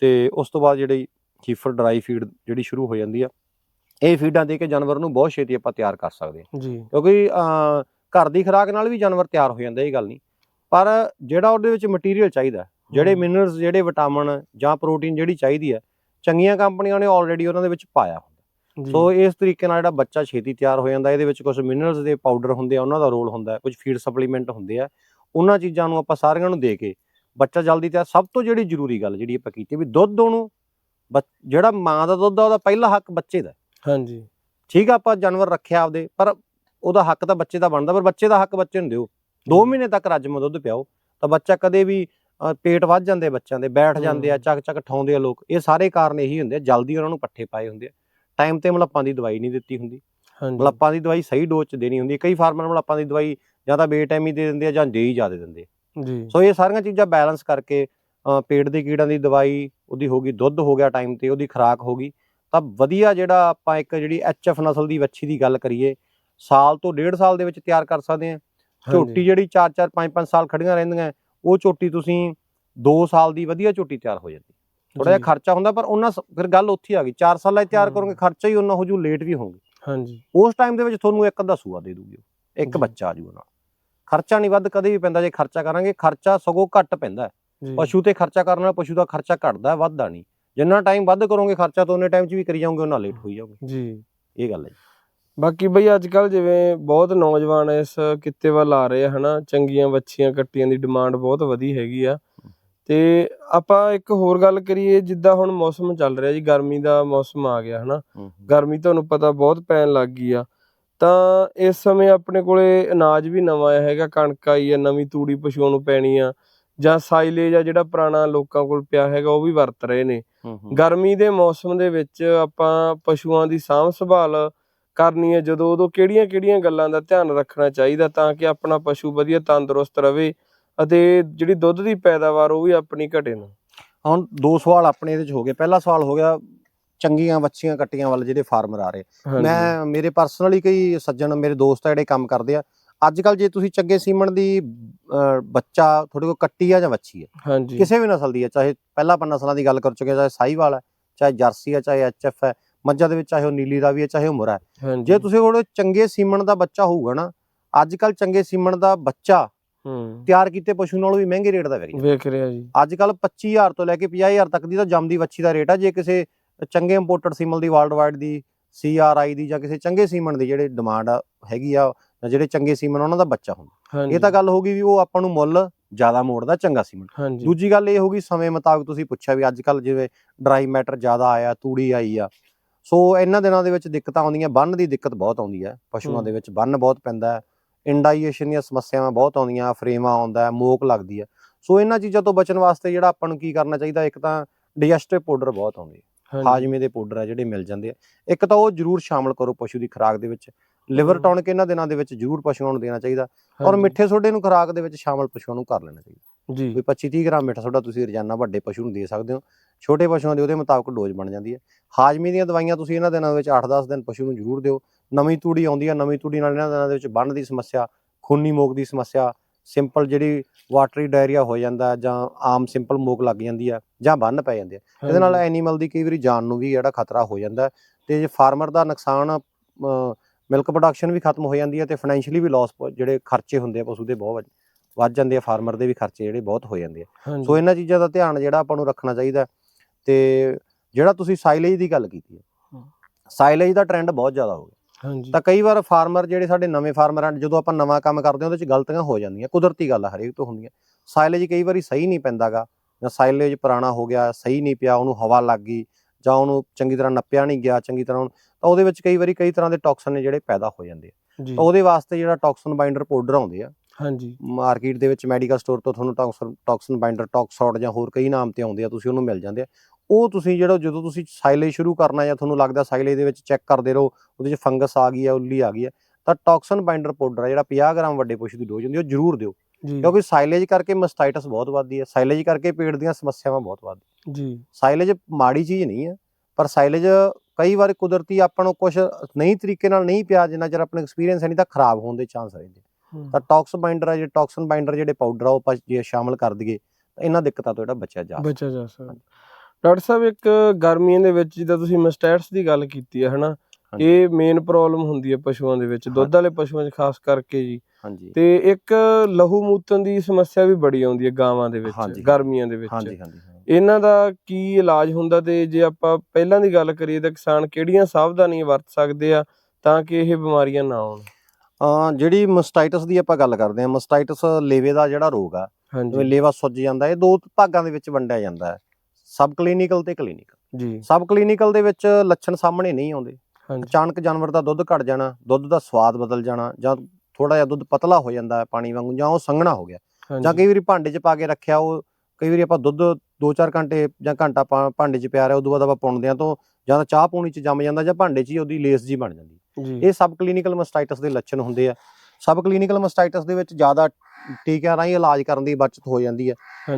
Speaker 2: ਤੇ ਉਸ ਤੋਂ ਬਾਅਦ ਜਿਹੜੀ ਕੀਫਰ ਡਰਾਈ ਫੀਡ ਜਿਹੜੀ ਸ਼ੁਰੂ ਹੋ ਜਾਂਦੀ ਹੈ ਇਹ ਫੀਡਾਂ ਦੇ ਕੇ ਜਾਨਵਰ ਨੂੰ ਬਹੁਤ ਛੇਤੀ ਆਪਾਂ ਤਿਆਰ ਕਰ ਸਕਦੇ ਹਾਂ।
Speaker 1: ਜੀ।
Speaker 2: ਕਿਉਂਕਿ ਘਰ ਦੀ ਖੁਰਾਕ ਨਾਲ ਵੀ ਜਾਨਵਰ ਤਿਆਰ ਹੋ ਜਾਂਦਾ ਇਹ ਗੱਲ ਨਹੀਂ ਪਰ ਜਿਹੜਾ ਉਹਦੇ ਵਿੱਚ ਮਟੀਰੀਅਲ ਚਾਹੀਦਾ ਜਿਹੜੇ। ਮਿਨਰਲਸ ਜਿਹੜੇ ਵਿਟਾਮਿਨ ਜਾਂ ਪ੍ਰੋਟੀਨ ਜਿਹੜੀ ਚਾਹੀਦੀ ਹੈ ਚੰਗੀਆਂ ਕੰਪਨੀਆਂ ਨੇ ਆਲਰੇਡੀ ਉਹਨਾਂ ਦੇ ਵਿੱਚ ਪਾਇਆ ਹੁੰਦਾ ਸੋ ਇਸ ਤਰੀਕੇ ਨਾਲ ਜਿਹੜਾ ਬੱਚਾ ਛੇਤੀ ਤਿਆਰ ਹੋ ਜਾਂਦਾ ਇਹਦੇ ਵਿੱਚ ਕੁਝ ਮਿਨਰਲਸ ਦੇ ਪਾਊਡਰ ਹੁੰਦੇ ਆ ਉਹਨਾਂ ਦਾ ਰੋਲ ਹੁੰਦਾ ਕੁਝ ਫੀਡ ਸਪਲੀਮੈਂਟ ਹੁੰਦੇ ਆ ਉਹਨਾਂ ਚੀਜ਼ਾਂ ਨੂੰ ਆਪਾਂ ਸਾਰਿਆਂ ਨੂੰ ਦੇ ਕੇ ਬੱਚਾ ਜਲਦੀ ਤਿਆਰ ਸਭ ਤੋਂ ਜਿਹੜੀ ਜ਼ਰੂਰੀ ਗੱਲ ਜਿਹੜੀ ਆਪਾਂ ਕੀਤੀ ਵੀ ਦੁੱਧ ਉਹਨੂੰ ਜਿਹੜਾ ਮਾਂ ਦਾ ਦੁੱਧ ਆ ਉਹਦਾ ਪਹਿਲਾ ਹੱਕ ਬੱਚੇ ਦਾ।
Speaker 1: ਹਾਂਜੀ
Speaker 2: ਠੀਕ ਆ ਆਪਾਂ ਜਾਨਵਰ ਰੱਖਿਆ ਆਪਦੇ ਪਰ ਉਹਦਾ ਹੱਕ ਤਾਂ ਬੱਚੇ ਦਾ ਬਣਦਾ ਪਰ ਬੱਚੇ ਦਾ ਹੱਕ ਬੱਚੇ ਨੂੰ ਦਿਓ। 2 ਮਹੀਨੇ ਤੱਕ ਰੱਜਮ ਦੁੱਧ ਪਿਆਓ ਤਾਂ ਬੱਚਾ ਕਦੇ ਵੀ ਪੇਟ ਵੱਧ ਜਾਂਦੇ ਬੱਚਿਆਂ ਦੇ ਬੈਠ ਜਾਂਦੇ ਆ। ਚੱਕ ਚੱਕ ਠਾਉਂਦੇ ਆ ਲੋਕ। ਇਹ ਸਾਰੇ ਕਾਰਨ ਇਹੀ ਹੁੰਦੇ ਆ ਜਲਦੀ ਉਹਨਾਂ ਨੂੰ ਪੱਠੇ ਪਾਏ ਹੁੰਦੇ ਆ। ਟਾਈਮ ਤੇ ਮਲੱਪਾਂ ਦੀ ਦਵਾਈ ਨਹੀਂ ਦਿੱਤੀ ਹੁੰਦੀ। ਮਲੱਪਾਂ ਦੀ ਦਵਾਈ ਸਹੀ ਡੋਜ਼ ਚ ਦੇਣੀ ਹੁੰਦੀ ਹੈ। ਕਈ ਫਾਰਮਰ ਮਲੱਪਾਂ ਦੀ ਦਵਾਈ ਜਾਂ ਤਾਂ ਬੇਟਾਈਮੀ ਦੇ ਦਿੰਦੇ ਆ ਜਾਂ ਦੇ ਹੀ ਜ਼ਿਆਦਾ ਦਿੰਦੇ।
Speaker 1: ਜੀ।
Speaker 2: ਸੋ ਇਹ ਸਾਰੀਆਂ ਚੀਜ਼ਾਂ ਬੈਲੈਂਸ ਕਰਕੇ ਪੇਟ ਦੇ ਕੀੜਾਂ ਦੀ ਦਵਾਈ ਉਹਦੀ ਹੋ ਗਈ ਦੁੱਧ ਹੋ ਗਿਆ ਟਾਈਮ ਤੇ ਉਹਦੀ ਖੁਰਾਕ ਹੋ ਗਈ। ਤਾਂ ਵਧੀਆ ਜਿਹੜਾ ਆਪਾਂ ਇੱਕ ਜਿਹੜੀ ਐਚਐਫ ਨਸਲ ਦੀ ਵੱਛੀ ਦੀ ਗੱਲ ਕਰੀਏ ਸਾਲ ਤੋਂ ਡੇਢ ਸਾਲ ਦੇ ਵਿੱਚ ਤਿਆਰ ਕਰ ਸਕਦੇ ਆ। ਝੋਟੀ ਜਿਹੜੀ 4-4 5-5 ਸਾਲ ਖੜੀਆਂ ਰਹਿੰਦੀਆਂ ਉਹ ਝੋਟੀ ਤੁਸੀਂ 2 ਸਾਲ ਦੀ ਵਧੀਆ ਝੋਟੀ ਤਿਆਰ ਹੋ ਜਾਂਦੀ। ਥੋੜਾ ਜਿਹਾ
Speaker 1: ਜੀ,
Speaker 2: ਖਰਚਾ ਹੁੰਦਾ ਪਰ ਉਹਨਾਂ ਫਿਰ ਗੱਲ ਉੱਥੇ ਆ ਗਈ 4 ਸਾਲਾਂ 'ਚ ਤਿਆਰ। ਕਰੋਗੇ ਖਰਚਾ ਹੀ ਉਹਨਾਂ ਹੋ ਜੂ ਲੇਟ ਵੀ ਹੋਊਗੇ
Speaker 1: ਹਾਂਜੀ।
Speaker 2: ਉਸ ਟਾਈਮ ਦੇ ਵਿੱਚ ਤੁਹਾਨੂੰ ਇੱਕ ਅੱਧਾ ਸੂਆ ਦੇ ਦੂਗੀ। ਇੱਕ
Speaker 1: ਜੀ।
Speaker 2: ਬੱਚਾ ਆ ਜੂਗਾ ਨਾਲ ਖਰਚਾ ਨਹੀਂ ਵੱਧ ਕਦੇ ਵੀ ਪੈਂਦਾ ਜੇ ਖਰਚਾ ਕਰਾਂਗੇ ਖਰਚਾ ਸਗੋਂ ਘੱਟ ਪੈਂਦਾ।
Speaker 1: ਜੀ।
Speaker 2: ਪਸ਼ੂ ਤੇ ਖਰਚਾ ਕਰਨ ਨਾਲ ਪਸ਼ੂ ਦਾ ਖਰਚਾ ਘਟਦਾ ਵੱਧਦਾ ਨਹੀਂ। ਜਿੰਨਾ ਟਾਈਮ ਵੱਧ ਕਰੋਗੇ ਖਰਚਾ ਤਾਂ ਉਹਨੇ ਟਾਈਮ 'ਚ ਵੀ ਕਰੀ ਜਾਓਗੇ ਉਹਨਾਂ ਲੇਟ ਹੋਈ ਜਾਓਗੇ।
Speaker 1: ਜੀ।
Speaker 2: ਇਹ ਗੱਲ ਹੈ ਜੀ।
Speaker 1: ਬਾਕੀ ਬਈ ਅੱਜ ਕੱਲ ਜਿਵੇਂ ਬਹੁਤ ਨੌਜਵਾਨ ਇਸ ਕਿੱਤੇ ਵੱਲ ਆ ਰਹੇ ਆ ਹਨਾ? ਚੰਗੀਆਂ ਵੱਛੀਆਂ ਕੱਟੀਆਂ ਦੀ ਡਿਮਾਂਡ ਬਹੁਤ ਵਧੀ ਹੈਗੀ ਆ। ਤੇ ਆਪਾਂ ਇੱਕ ਹੋਰ ਗੱਲ ਕਰੀਏ ਜਿੱਦਾਂ ਹੁਣ ਮੌਸਮ ਚੱਲ ਰਿਹਾ ਜੀ ਗਰਮੀ ਦਾ ਮੌਸਮ ਆ ਗਿਆ ਹਨਾ? ਗਰਮੀ ਤੁਹਾਨੂੰ ਪਤਾ ਬਹੁਤ ਪੈਣ ਲੱਗ ਗਈ ਆ। ਤਾਂ ਇਸ ਸਮੇਂ ਆਪਣੇ ਕੋਲੇ ਅਨਾਜ ਵੀ ਨਵਾਂ ਆਇਆ ਹੈਗਾ ਕਣਕ ਆਈ ਆ ਨਵੀਂ ਤੂੜੀ ਪਸ਼ੂਆਂ ਨੂੰ ਪੈਣੀ ਆ ਜਾਂ ਸਾਈਲੇਜ ਆ ਜਿਹੜਾ ਪੁਰਾਣਾ ਲੋਕਾਂ ਕੋਲ ਪਿਆ ਹੈਗਾ ਉਹ ਵੀ ਵਰਤ ਰਹੇ ਨੇ। ਗਰਮੀ ਦੇ ਮੌਸਮ ਦੇ ਵਿੱਚ ਆਪਾਂ ਪਸ਼ੂਆਂ ਦੀ ਸਾਂਭ ਸੰਭਾਲ ਕਰਨੀ ਹੈ ਜਦੋਂ ਉਦੋਂ ਕਿਹੜੀਆਂ-ਕਿਹੜੀਆਂ ਗੱਲਾਂ ਦਾ ਧਿਆਨ ਰੱਖਣਾ ਚਾਹੀਦਾ ਤਾਂ ਕਿ ਆਪਣਾ ਪਸ਼ੂ ਵਧੀਆ ਤੰਦਰੁਸਤ ਰਵੇ ਅਤੇ ਜਿਹੜੀ ਦੁੱਧ ਦੀ ਪੈਦਾਵਾਰ ਉਹ ਵੀ ਆਪਣੀ ਘਟੇ ਨਾ।
Speaker 2: ਹੁਣ ਦੋ ਸਵਾਲ ਆਪਣੇ ਇਹਦੇ 'ਚ ਹੋ ਗਏ। ਪਹਿਲਾ ਸਵਾਲ ਹੋ ਗਿਆ ਚੰਗੀਆਂ ਵੱਛੀਆਂ ਕੱਟੀਆਂ ਵੱਲ ਜਿਹੜੇ ਫਾਰਮਰ ਆ ਰਹੇ। ਮੈਂ ਮੇਰੇ ਪਰਸਨਲੀ ਕਈ ਸੱਜਣ ਮੇਰੇ ਦੋਸਤ ਆ ਜਿਹੜੇ ਕੰਮ ਕਰਦੇ ਆ। ਅੱਜ ਕੱਲ ਜੇ ਤੁਸੀਂ ਚੰਗੇ ਸੀਮਨ ਦੀ ਬੱਚਾ ਤੁਹਾਡੇ ਕੋਲ ਕੱਟੀ ਆ ਜਾਂ ਵੱਛੀ ਹੈ ਕਿਸੇ ਵੀ ਨਸਲ ਦੀ ਹੈ ਚਾਹੇ ਪਹਿਲਾਂ ਆਪਾਂ ਨਸਲਾਂ ਦੀ ਗੱਲ ਕਰ ਚੁੱਕੇ ਚਾਹੇ ਸਾਹੀਵਾਲ ਹੈ ਚਾਹੇ ਜਰਸੀ ਹੈ ਚਾਹੇ ਐਚਐਫ ਹੈ ਮੱਝਾਂ ਦੇ ਵਿੱਚ ਚਾਹੇ ਉਹ ਨੀਲੀ ਰਾਵੀ ਹੈ ਚਾਹੇ ਉਹ ਮੁਰਾ ਹੈ। ਜੇ ਤੁਸੀਂ ਕੋਲ ਚੰਗੇ ਸੀਮਨ ਦਾ ਬੱਚਾ ਹੋਊਗਾ ਨਾ ਅੱਜ ਕੱਲ ਚੰਗੇ ਸੀਮਨ ਦਾ ਬੱਚਾ
Speaker 1: ਹੂੰ।
Speaker 2: ਤਿਆਰ ਕੀਤੇ ਪਸ਼ੂ ਨਾਲੋਂ ਵੀ ਮਹਿੰਗੇ ਰੇਟ ਦਾ ਵਿਕ ਜਾਂਦਾ
Speaker 1: ਵੇਖ ਰਿਹਾ ਜੀ।
Speaker 2: ਅੱਜ ਕੱਲ 25000 ਤੋਂ ਲੈ ਕੇ 50000 ਤੱਕ ਦੀ ਤਾਂ ਜੰਮਦੀ ਵੱਛੀ ਦਾ ਰੇਟ ਆ। ਜੇ ਕਿਸੇ ਚੰਗੇ ਇੰਪੋਰਟਡ ਸੀਮਨ ਦੀ ਵਰਲਡ ਵਾਈਡ ਦੀ ਸੀਆਰਆਈ ਦੀ ਜਾਂ ਕਿਸੇ ਚੰਗੇ ਸੀਮਨ ਦੀ ਜਿਹੜੇ ਡਿਮਾਂਡ ਹੈਗੀ ਆ ਜਾਂ ਜਿਹੜੇ ਚੰਗੇ ਸੀਮਨ ਉਹਨਾਂ ਦਾ ਬੱਚਾ ਹੁੰਦਾ ਇਹ ਤਾਂ ਗੱਲ ਹੋ ਗਈ ਵੀ ਉਹ ਆਪਾਂ ਨੂੰ ਮੁੱਲ ਜ਼ਿਆਦਾ ਮੋੜਦਾ ਚੰਗਾ ਸੀਮਨ ਦੂਜੀ ਗੱਲ ਇਹ ਹੋਗੀ ਸਮੇਂ ਮੁਤਾਬਕ ਤੁਸੀਂ ਪੁੱਛਿਆ ਵੀ ਅੱਜ ਕੱਲ ਜਿਵੇਂ ਡਰਾਈ ਮੈਟਰ ਜ਼ਿਆਦਾ ਆਇਆ ਤੂੜੀ ਆਈ ਆ ਸੋ ਇਹਨਾਂ ਦਿਨਾਂ ਦੇ ਵਿੱਚ ਦਿੱਕਤਾਂ ਆਉਂਦੀਆਂ ਬੰਨ ਦੀ ਦਿੱਕਤ ਬਹੁਤ ਆਉਂਦੀ ਹੈ। ਪਸ਼ੂਆਂ। ਦੇ ਵਿੱਚ ਬੰਨ ਬਹੁਤ ਪੈਂਦਾ ਹੈ। ਇੰਡਾਈਏਸ਼ਨ ਦੀਆਂ ਸਮੱਸਿਆਵਾਂ ਬਹੁਤ ਆਉਂਦੀਆਂ ਫਰੇਮਾ ਆਉਂਦਾ ਹੈ ਮੋਕ ਲੱਗਦੀ ਹੈ। ਸੋ ਇਹਨਾਂ ਚੀਜ਼ਾਂ ਤੋਂ ਬਚਣ ਵਾਸਤੇ ਜਿਹੜਾ ਆਪਾਂ ਨੂੰ ਕੀ ਕਰਨਾ ਚਾਹੀਦਾ ਇੱਕ ਤਾਂ ਡਾਈਜੈਸਟਿਵ ਪਾਊਡਰ ਬਹੁਤ ਆਉਂਦੇ ਹਾਜਮੇ ਦੇ ਪਾਊਡਰ ਆ ਜਿਹੜੇ ਮਿਲ ਜਾਂਦੇ ਆ। ਇੱਕ ਤਾਂ ਉਹ ਜ਼ਰੂਰ ਸ਼ਾਮਲ ਕਰੋ ਪਸ਼ੂ ਦੀ ਖੁਰਾਕ ਦੇ ਵਿੱਚ। ਲਿਵਰ। ਟੌਨਿਕ ਇਹਨਾਂ ਦਿਨਾਂ ਦੇ ਵਿੱਚ ਜ਼ਰੂਰ ਪਸ਼ੂਆਂ ਨੂੰ ਦੇਣਾ ਚਾਹੀਦਾ ਔਰ ਮਿੱਠੇ ਸੋਡੇ ਨੂੰ ਖੁਰਾਕ ਦੇ ਵਿੱਚ ਸ਼ਾਮਲ ਪਸ਼ੂਆਂ ਨੂੰ ਕਰ ਲੈਣਾ ਚਾਹੀਦਾ।
Speaker 1: ਜੀ।
Speaker 2: ਵੀ 25 30 ਗ੍ਰਾਮ ਮਿੱਠਾ ਸੋਡਾ ਤੁਸੀਂ ਰੋਜ਼ਾਨਾ ਵੱਡੇ ਪਸ਼ੂ ਨੂੰ ਦੇ ਸਕਦੇ ਹੋ। ਛੋਟੇ ਪਸ਼ੂਆਂ ਦੇ ਉਹਦੇ ਮੁਤਾਬਕ ਡੋਜ਼ ਬਣ ਜਾਂਦੀ ਹੈ। ਹਾਜ਼ਮੇ ਦੀਆਂ ਦਵਾਈਆਂ ਤੁਸੀਂ ਇਹਨਾਂ ਦਿਨਾਂ ਵਿੱਚ 8-10 ਦਿਨ ਪਸ਼ੂ ਨੂੰ ਜ਼ਰੂਰ ਦਿਓ। ਨਵੀਂ ਤੂੜੀ ਆਉਂਦੀ ਹੈ ਨਵੀਂ ਤੂੜੀ ਨਾਲ ਇਹਨਾਂ ਦਿਨਾਂ ਦੇ ਵਿੱਚ ਬੰਨ ਦੀ ਸਮੱਸਿਆ ਖੂਨੀ ਮੋਕ ਦੀ ਸਮੱਸਿਆ ਸਿੰਪਲ ਜਿਹੜੀ ਵਾਟਰੀ ਡਾਇਰੀਆ ਹੋ ਜਾਂਦਾ ਜਾਂ ਆਮ ਸਿੰਪਲ ਮੋਕ ਲੱਗ ਜਾਂਦੀ ਹੈ ਜਾਂ ਬੰਨ ਪੈ ਜਾਂਦੇ ਆ। ਇਹਦੇ ਨਾਲ ਐਨੀਮਲ ਦੀ ਕਈ ਵਾਰੀ ਜਾਨ ਨੂੰ ਵੀ ਜਿਹੜਾ ਖਤਰਾ ਹੋ ਜਾਂਦਾ ਤੇ ਜੇ ਫਾਰਮਰ ਦਾ ਨੁਕਸਾਨ ਮਿਲਕ ਪ੍ਰੋਡਕਸ਼ਨ ਵੀ ਖਤਮ ਹੋ ਜਾਂਦੀ ਹੈ ਤੇ ਫਾਈਨੈਂਸ਼ੀਅਲੀ ਵੀ ਲਾਸ ਜਿਹੜੇ ਖਰਚੇ ਹੁੰਦੇ ਆ ਪਸ਼ੂ ਦੇ ਬਹੁਤ ਵੱਧ- ਜਾਂਦੇ ਆ ਫਾਰਮਰ ਦੇ ਵੀ ਖਰਚੇ ਜਿਹੜੇ ਬਹੁਤ ਹੋ ਜਾਂਦੇ ਆ। ਸੋ ਇਹਨਾਂ ਚੀਜ਼ਾਂ ਦਾ ਧਿਆਨ ਜਿਹੜਾ ਆਪਾਂ ਨੂੰ ਰੱਖਣਾ ਚਾਹੀਦਾ। ਤੇ ਜਿਹੜਾ ਤੁਸੀਂ ਸਾਈਲੇਜ ਦੀ ਗੱਲ ਕੀਤੀ ਹੈ। ਸਾਈਲੇਜ ਦਾ ਟ੍ਰੈਂਡ ਬਹੁਤ ਜ਼ਿਆਦਾ ਹੋ ਗਿਆ।
Speaker 1: ਹਾਂਜੀ।
Speaker 2: ਤਾਂ ਕਈ ਵਾਰ ਫਾਰਮਰ ਜਿਹੜੇ ਸਾਡੇ ਨਵੇਂ ਫਾਰਮਰ ਹਨ ਜਦੋਂ ਆਪਾਂ ਨਵਾਂ ਕੰਮ ਕਰਦੇ ਹਾਂ ਉਹਦੇ ਵਿੱਚ ਗਲਤੀਆਂ ਹੋ ਜਾਂਦੀਆਂ ਕੁਦਰਤੀ ਗੱਲ ਹਰੇਕ ਤੋਂ ਹੁੰਦੀਆਂ। ਸਾਈਲੇਜ ਕਈ ਵਾਰੀ ਸਹੀ ਨਹੀਂ ਪੈਂਦਾਗਾ ਜਾਂ ਸਾਈਲੇਜ ਪੁਰਾਣਾ ਹੋ ਗਿਆ ਸਹੀ ਨਹੀਂ ਪਿਆ ਉਹਨੂੰ ਹਵਾ ਲੱਗ ਗਈ ਜਾਂ ਉਹਨੂੰ ਚੰਗੀ ਤਰ੍ਹਾਂ ਨੱਪਿਆ ਨਹੀਂ ਗਿਆ ਚੰਗੀ ਤਰ੍ਹਾਂ ਤਾਂ ਉਹਦੇ ਵਿੱਚ ਕਈ ਵਾਰੀ ਕਈ ਤਰ੍ਹਾਂ ਦੇ ਟੌਕਸਨ ਨੇ ਜਿਹੜੇ ਪੈਦਾ ਹੋ ਜਾਂਦੇ ਆ। ਤਾਂ ਉਹਦੇ ਵਾਸਤੇ ਜਿਹੜਾ ਟੌਕਸਨ ਬਾਈਂਡਰ ਪਾਊਡਰ ਆਉਂਦੇ ਆ
Speaker 1: ਹਾਂਜੀ।
Speaker 2: ਮਾਰਕੀਟ ਦੇ ਵਿੱਚ ਮੈਡੀਕਲ ਸਟੋਰ ਤੋਂ ਤੁਹਾਨੂੰ ਟੌਕਸਨ ਟੌਕਸਨ ਬਾਈਂਡਰ ਟੌਕਸੌਡ ਜਾਂ ਹੋਰ ਕਈ ਨਾਮ ਤੇ ਆਉਂਦੇ ਆ ਤੁਸੀਂ ਉਹਨੂੰ ਮਿਲ ਜਾਂਦੇ ਆ। ਉਹ ਤੁਸੀਂ ਜਿਹੜਾ ਜਦੋਂ ਤੁਸੀਂ ਸਾਈਲੇਜ ਸ਼ੁਰੂ ਕਰਨਾ ਜਾਂ ਤੁਹਾਨੂੰ ਲੱਗਦਾ ਸਾਈਲੇਜ ਦੇ ਵਿੱਚ ਚੈੱਕ ਕਰਦੇ ਰਹੋ ਉਹਦੇ ਵਿੱਚ ਫੰਗਸ ਆ ਗਈ ਆ ਉੱਲੀ ਆ ਗਈ ਆ ਤਾਂ ਟੌਕਸਨ ਬਾਈਂਡਰ ਪਾਊਡਰ ਆ ਜਿਹੜਾ 50 ਗ੍ਰਾਮ ਵੱਡੇ ਪਸ਼ੂ ਦੀ ਡੋਜ਼ ਹੁੰਦੀ ਉਹ ਜ਼ਰੂਰ ਦਿਓ। ਕਿਉਂਕਿ ਸਾਈਲੇਜ ਕਰਕੇ ਮਸਟਾਈਟਸ ਬਹੁਤ ਵੱਧਦੀ ਹੈ ਸਾਈਲੇਜ ਕਰਕੇ ਪੇਟ ਦੀਆਂ ਸਮੱਸਿਆਵਾਂ ਬਹੁਤ ਵੱਧਦੀਆਂ।
Speaker 1: ਜੀ।
Speaker 2: ਸਾਈਲੇਜ ਮਾੜੀ ਚੀਜ਼ ਨਹੀਂ ਹੈ ਪਰ ਸਾਈਲੇਜ ਕਈ ਵਾਰ ਕੁਦਰਤੀ ਆਪਾਂ ਨੂੰ ਕੁਝ ਨਹੀਂ ਤਰੀਕੇ ਨਾਲ ਨਹੀਂ ਪਿਆ ਜਿੰਨਾ ਚਿਰ ਆਪਣੇ ਐਕਸਪੀਰੀਅੰਸ ਹੈ ਨਹੀਂ ਤਾਂ ਖਰਾਬ ਹੋਣ ਦੇ ਚਾਂਸ ਰਹਿੰਦੇ ਤਾਂ ਟੌਕਸ ਬਾਈਂਡਰ ਆ ਜਿਹੜੇ ਟੌਕਸਨ ਬਾਈਂਡਰ ਜਿਹੜੇ ਪਾਊਡਰ ਆ ਉਹ ਆਪਾਂ ਜੇ ਸ਼ਾਮਲ ਕਰ ਦਈਏ ਤਾਂ ਇਹਨਾਂ ਦਿੱਕਤਾਂ ਤੋਂ ਜਿਹੜਾ ਬਚਿਆ ਜਾ
Speaker 1: ਬਚਿਆ ਜਾ ਸਕਦਾ। ਡਾਕਟਰ ਸਾਹਿਬ ਇੱਕ ਗਰਮੀਆਂ ਦੇ ਵਿੱਚ ਜਿੱਦਾਂ ਤੁਸੀਂ ਮਸਟੈਟਸ ਦੀ ਗੱਲ ਕੀਤੀ ਹੈ ਹਨਾ। ਇਹ ਮੇਨ ਪ੍ਰੋਬਲਮ ਹੁੰਦੀ ਹੈ ਪਸ਼ੂਆਂ ਦੇ ਵਿੱਚ ਦੁੱਧ ਵਾਲੇ ਪਸ਼ੂਆਂ 'ਚ ਖਾਸ ਕਰਕੇ ਜੀ।
Speaker 2: ਹਾਂਜੀ।
Speaker 1: ਤੇ ਇੱਕ ਲਹੂ ਮੂਤਨ ਦੀ ਸਮੱਸਿਆ ਵੀ ਬੜੀ ਆਉਂਦੀ ਹੈ ਗਾਵਾਂ ਦੇ ਵਿੱਚ। ਗਰਮੀਆਂ ਦੇ ਵਿੱਚ।
Speaker 2: ਹਾਂਜੀ ਹਾਂਜੀ ਹਾਂ।
Speaker 1: ਇਹਨਾਂ ਦਾ ਕੀ ਇਲਾਜ ਹੁੰਦਾ ਤੇ ਜੇ ਆਪਾਂ ਪਹਿਲਾਂ ਦੀ ਗੱਲ ਕਰੀਏ ਤਾਂ ਕਿਸਾਨ ਕਿਹੜੀਆਂ ਸਾਵਧਾਨੀਆਂ ਵਰਤ ਸਕਦੇ ਆ ਤਾਂ ਕਿ ਇਹ ਬਿਮਾਰੀਆਂ ਨਾ ਆਉਣ?
Speaker 2: ਜਿਹੜੀ ਮਸਟਾਈਟਸ ਦੀ ਆਪਾਂ ਗੱਲ ਕਰਦੇ ਹਾਂ ਮਸਟਾਈਟਸ ਲੇਵੇ ਦਾ ਜਿਹੜਾ ਰੋਗ ਆ ਜਿਵੇਂ ਲੇਵਾ ਸੁੱਜ ਜਾਂਦਾ ਇਹ ਦੋ ਭਾਗਾਂ ਦੇ ਵਿੱਚ ਵੰਡਿਆ ਜਾਂਦਾ ਹੈ। ਸਬ ਕਲੀਨਿਕਲ ਤੇ ਕਲੀਨਿਕਲ
Speaker 1: ਜੀ।
Speaker 2: ਸਬ ਕਲੀਨਿਕਲ ਦੇ ਵਿੱਚ ਲੱਛਣ ਸਾਹਮਣੇ ਨਹੀਂ ਆਉਂਦੇ। ਅਚਾਨਕ ਜਾਨਵਰ ਦਾ ਦੁੱਧ ਘਟ ਜਾਣਾ ਦੁੱਧ ਦਾ ਸਵਾਦ ਬਦਲ ਜਾਣਾ ਜਾਂ ਥੋੜਾ ਜਿਹਾ ਦੁੱਧ ਪਤਲਾ ਹੋ ਜਾਂਦਾ ਹੈ ਪਾਣੀ ਵਾਂਗੂ ਜਾਂ ਉਹ ਸੰਘਣਾ ਹੋ ਗਿਆ। ਜਾਂ ਕਈ ਵਾਰੀ ਭਾਂਡੇ 'ਚ ਪਾ ਕੇ ਰੱਖਿਆ ਉਹ ਕਈ ਵਾਰੀ ਆਪਾਂ ਦੁੱਧ 2-4 ਘੰਟੇ ਜਾਂ ਘੰਟਾ ਭਾਂਡੇ 'ਚ ਪਿਆ ਰਿਹਾ ਉਦੋਂ ਬਾਅਦ ਆਪਾਂ ਪੁਣਦੇ ਆ ਤੋਂ ਜਾਂ ਤਾਂ ਚਾਹ ਪੂਣੀ 'ਚ ਜੰਮ ਜਾਂਦਾ ਜਾਂ ਭਾਂਡੇ 'ਚ ਹੀ ਉਹਦੀ ਲੇਸ ਜੀ ਬਣ ਜਾਂਦੀ। ਇਹ ਸਬ ਕਲੀਨਿਕਲ ਮਸਟਾਈਟਸ ਦੇ ਲੱਛਣ ਹੁੰਦੇ ਆ। ਸਬ ਕਲੀਨਿਕਲ ਮਸਟਾਈਟਸ ਦੇ ਵਿੱਚ ਜ਼ਿਆਦਾ ਟੀਕਿਆਂ ਰਾਹੀਂ ਇਲਾਜ ਕਰਨ ਦੀ ਬਚਤ ਹੋ ਜਾਂਦੀ ਹੈ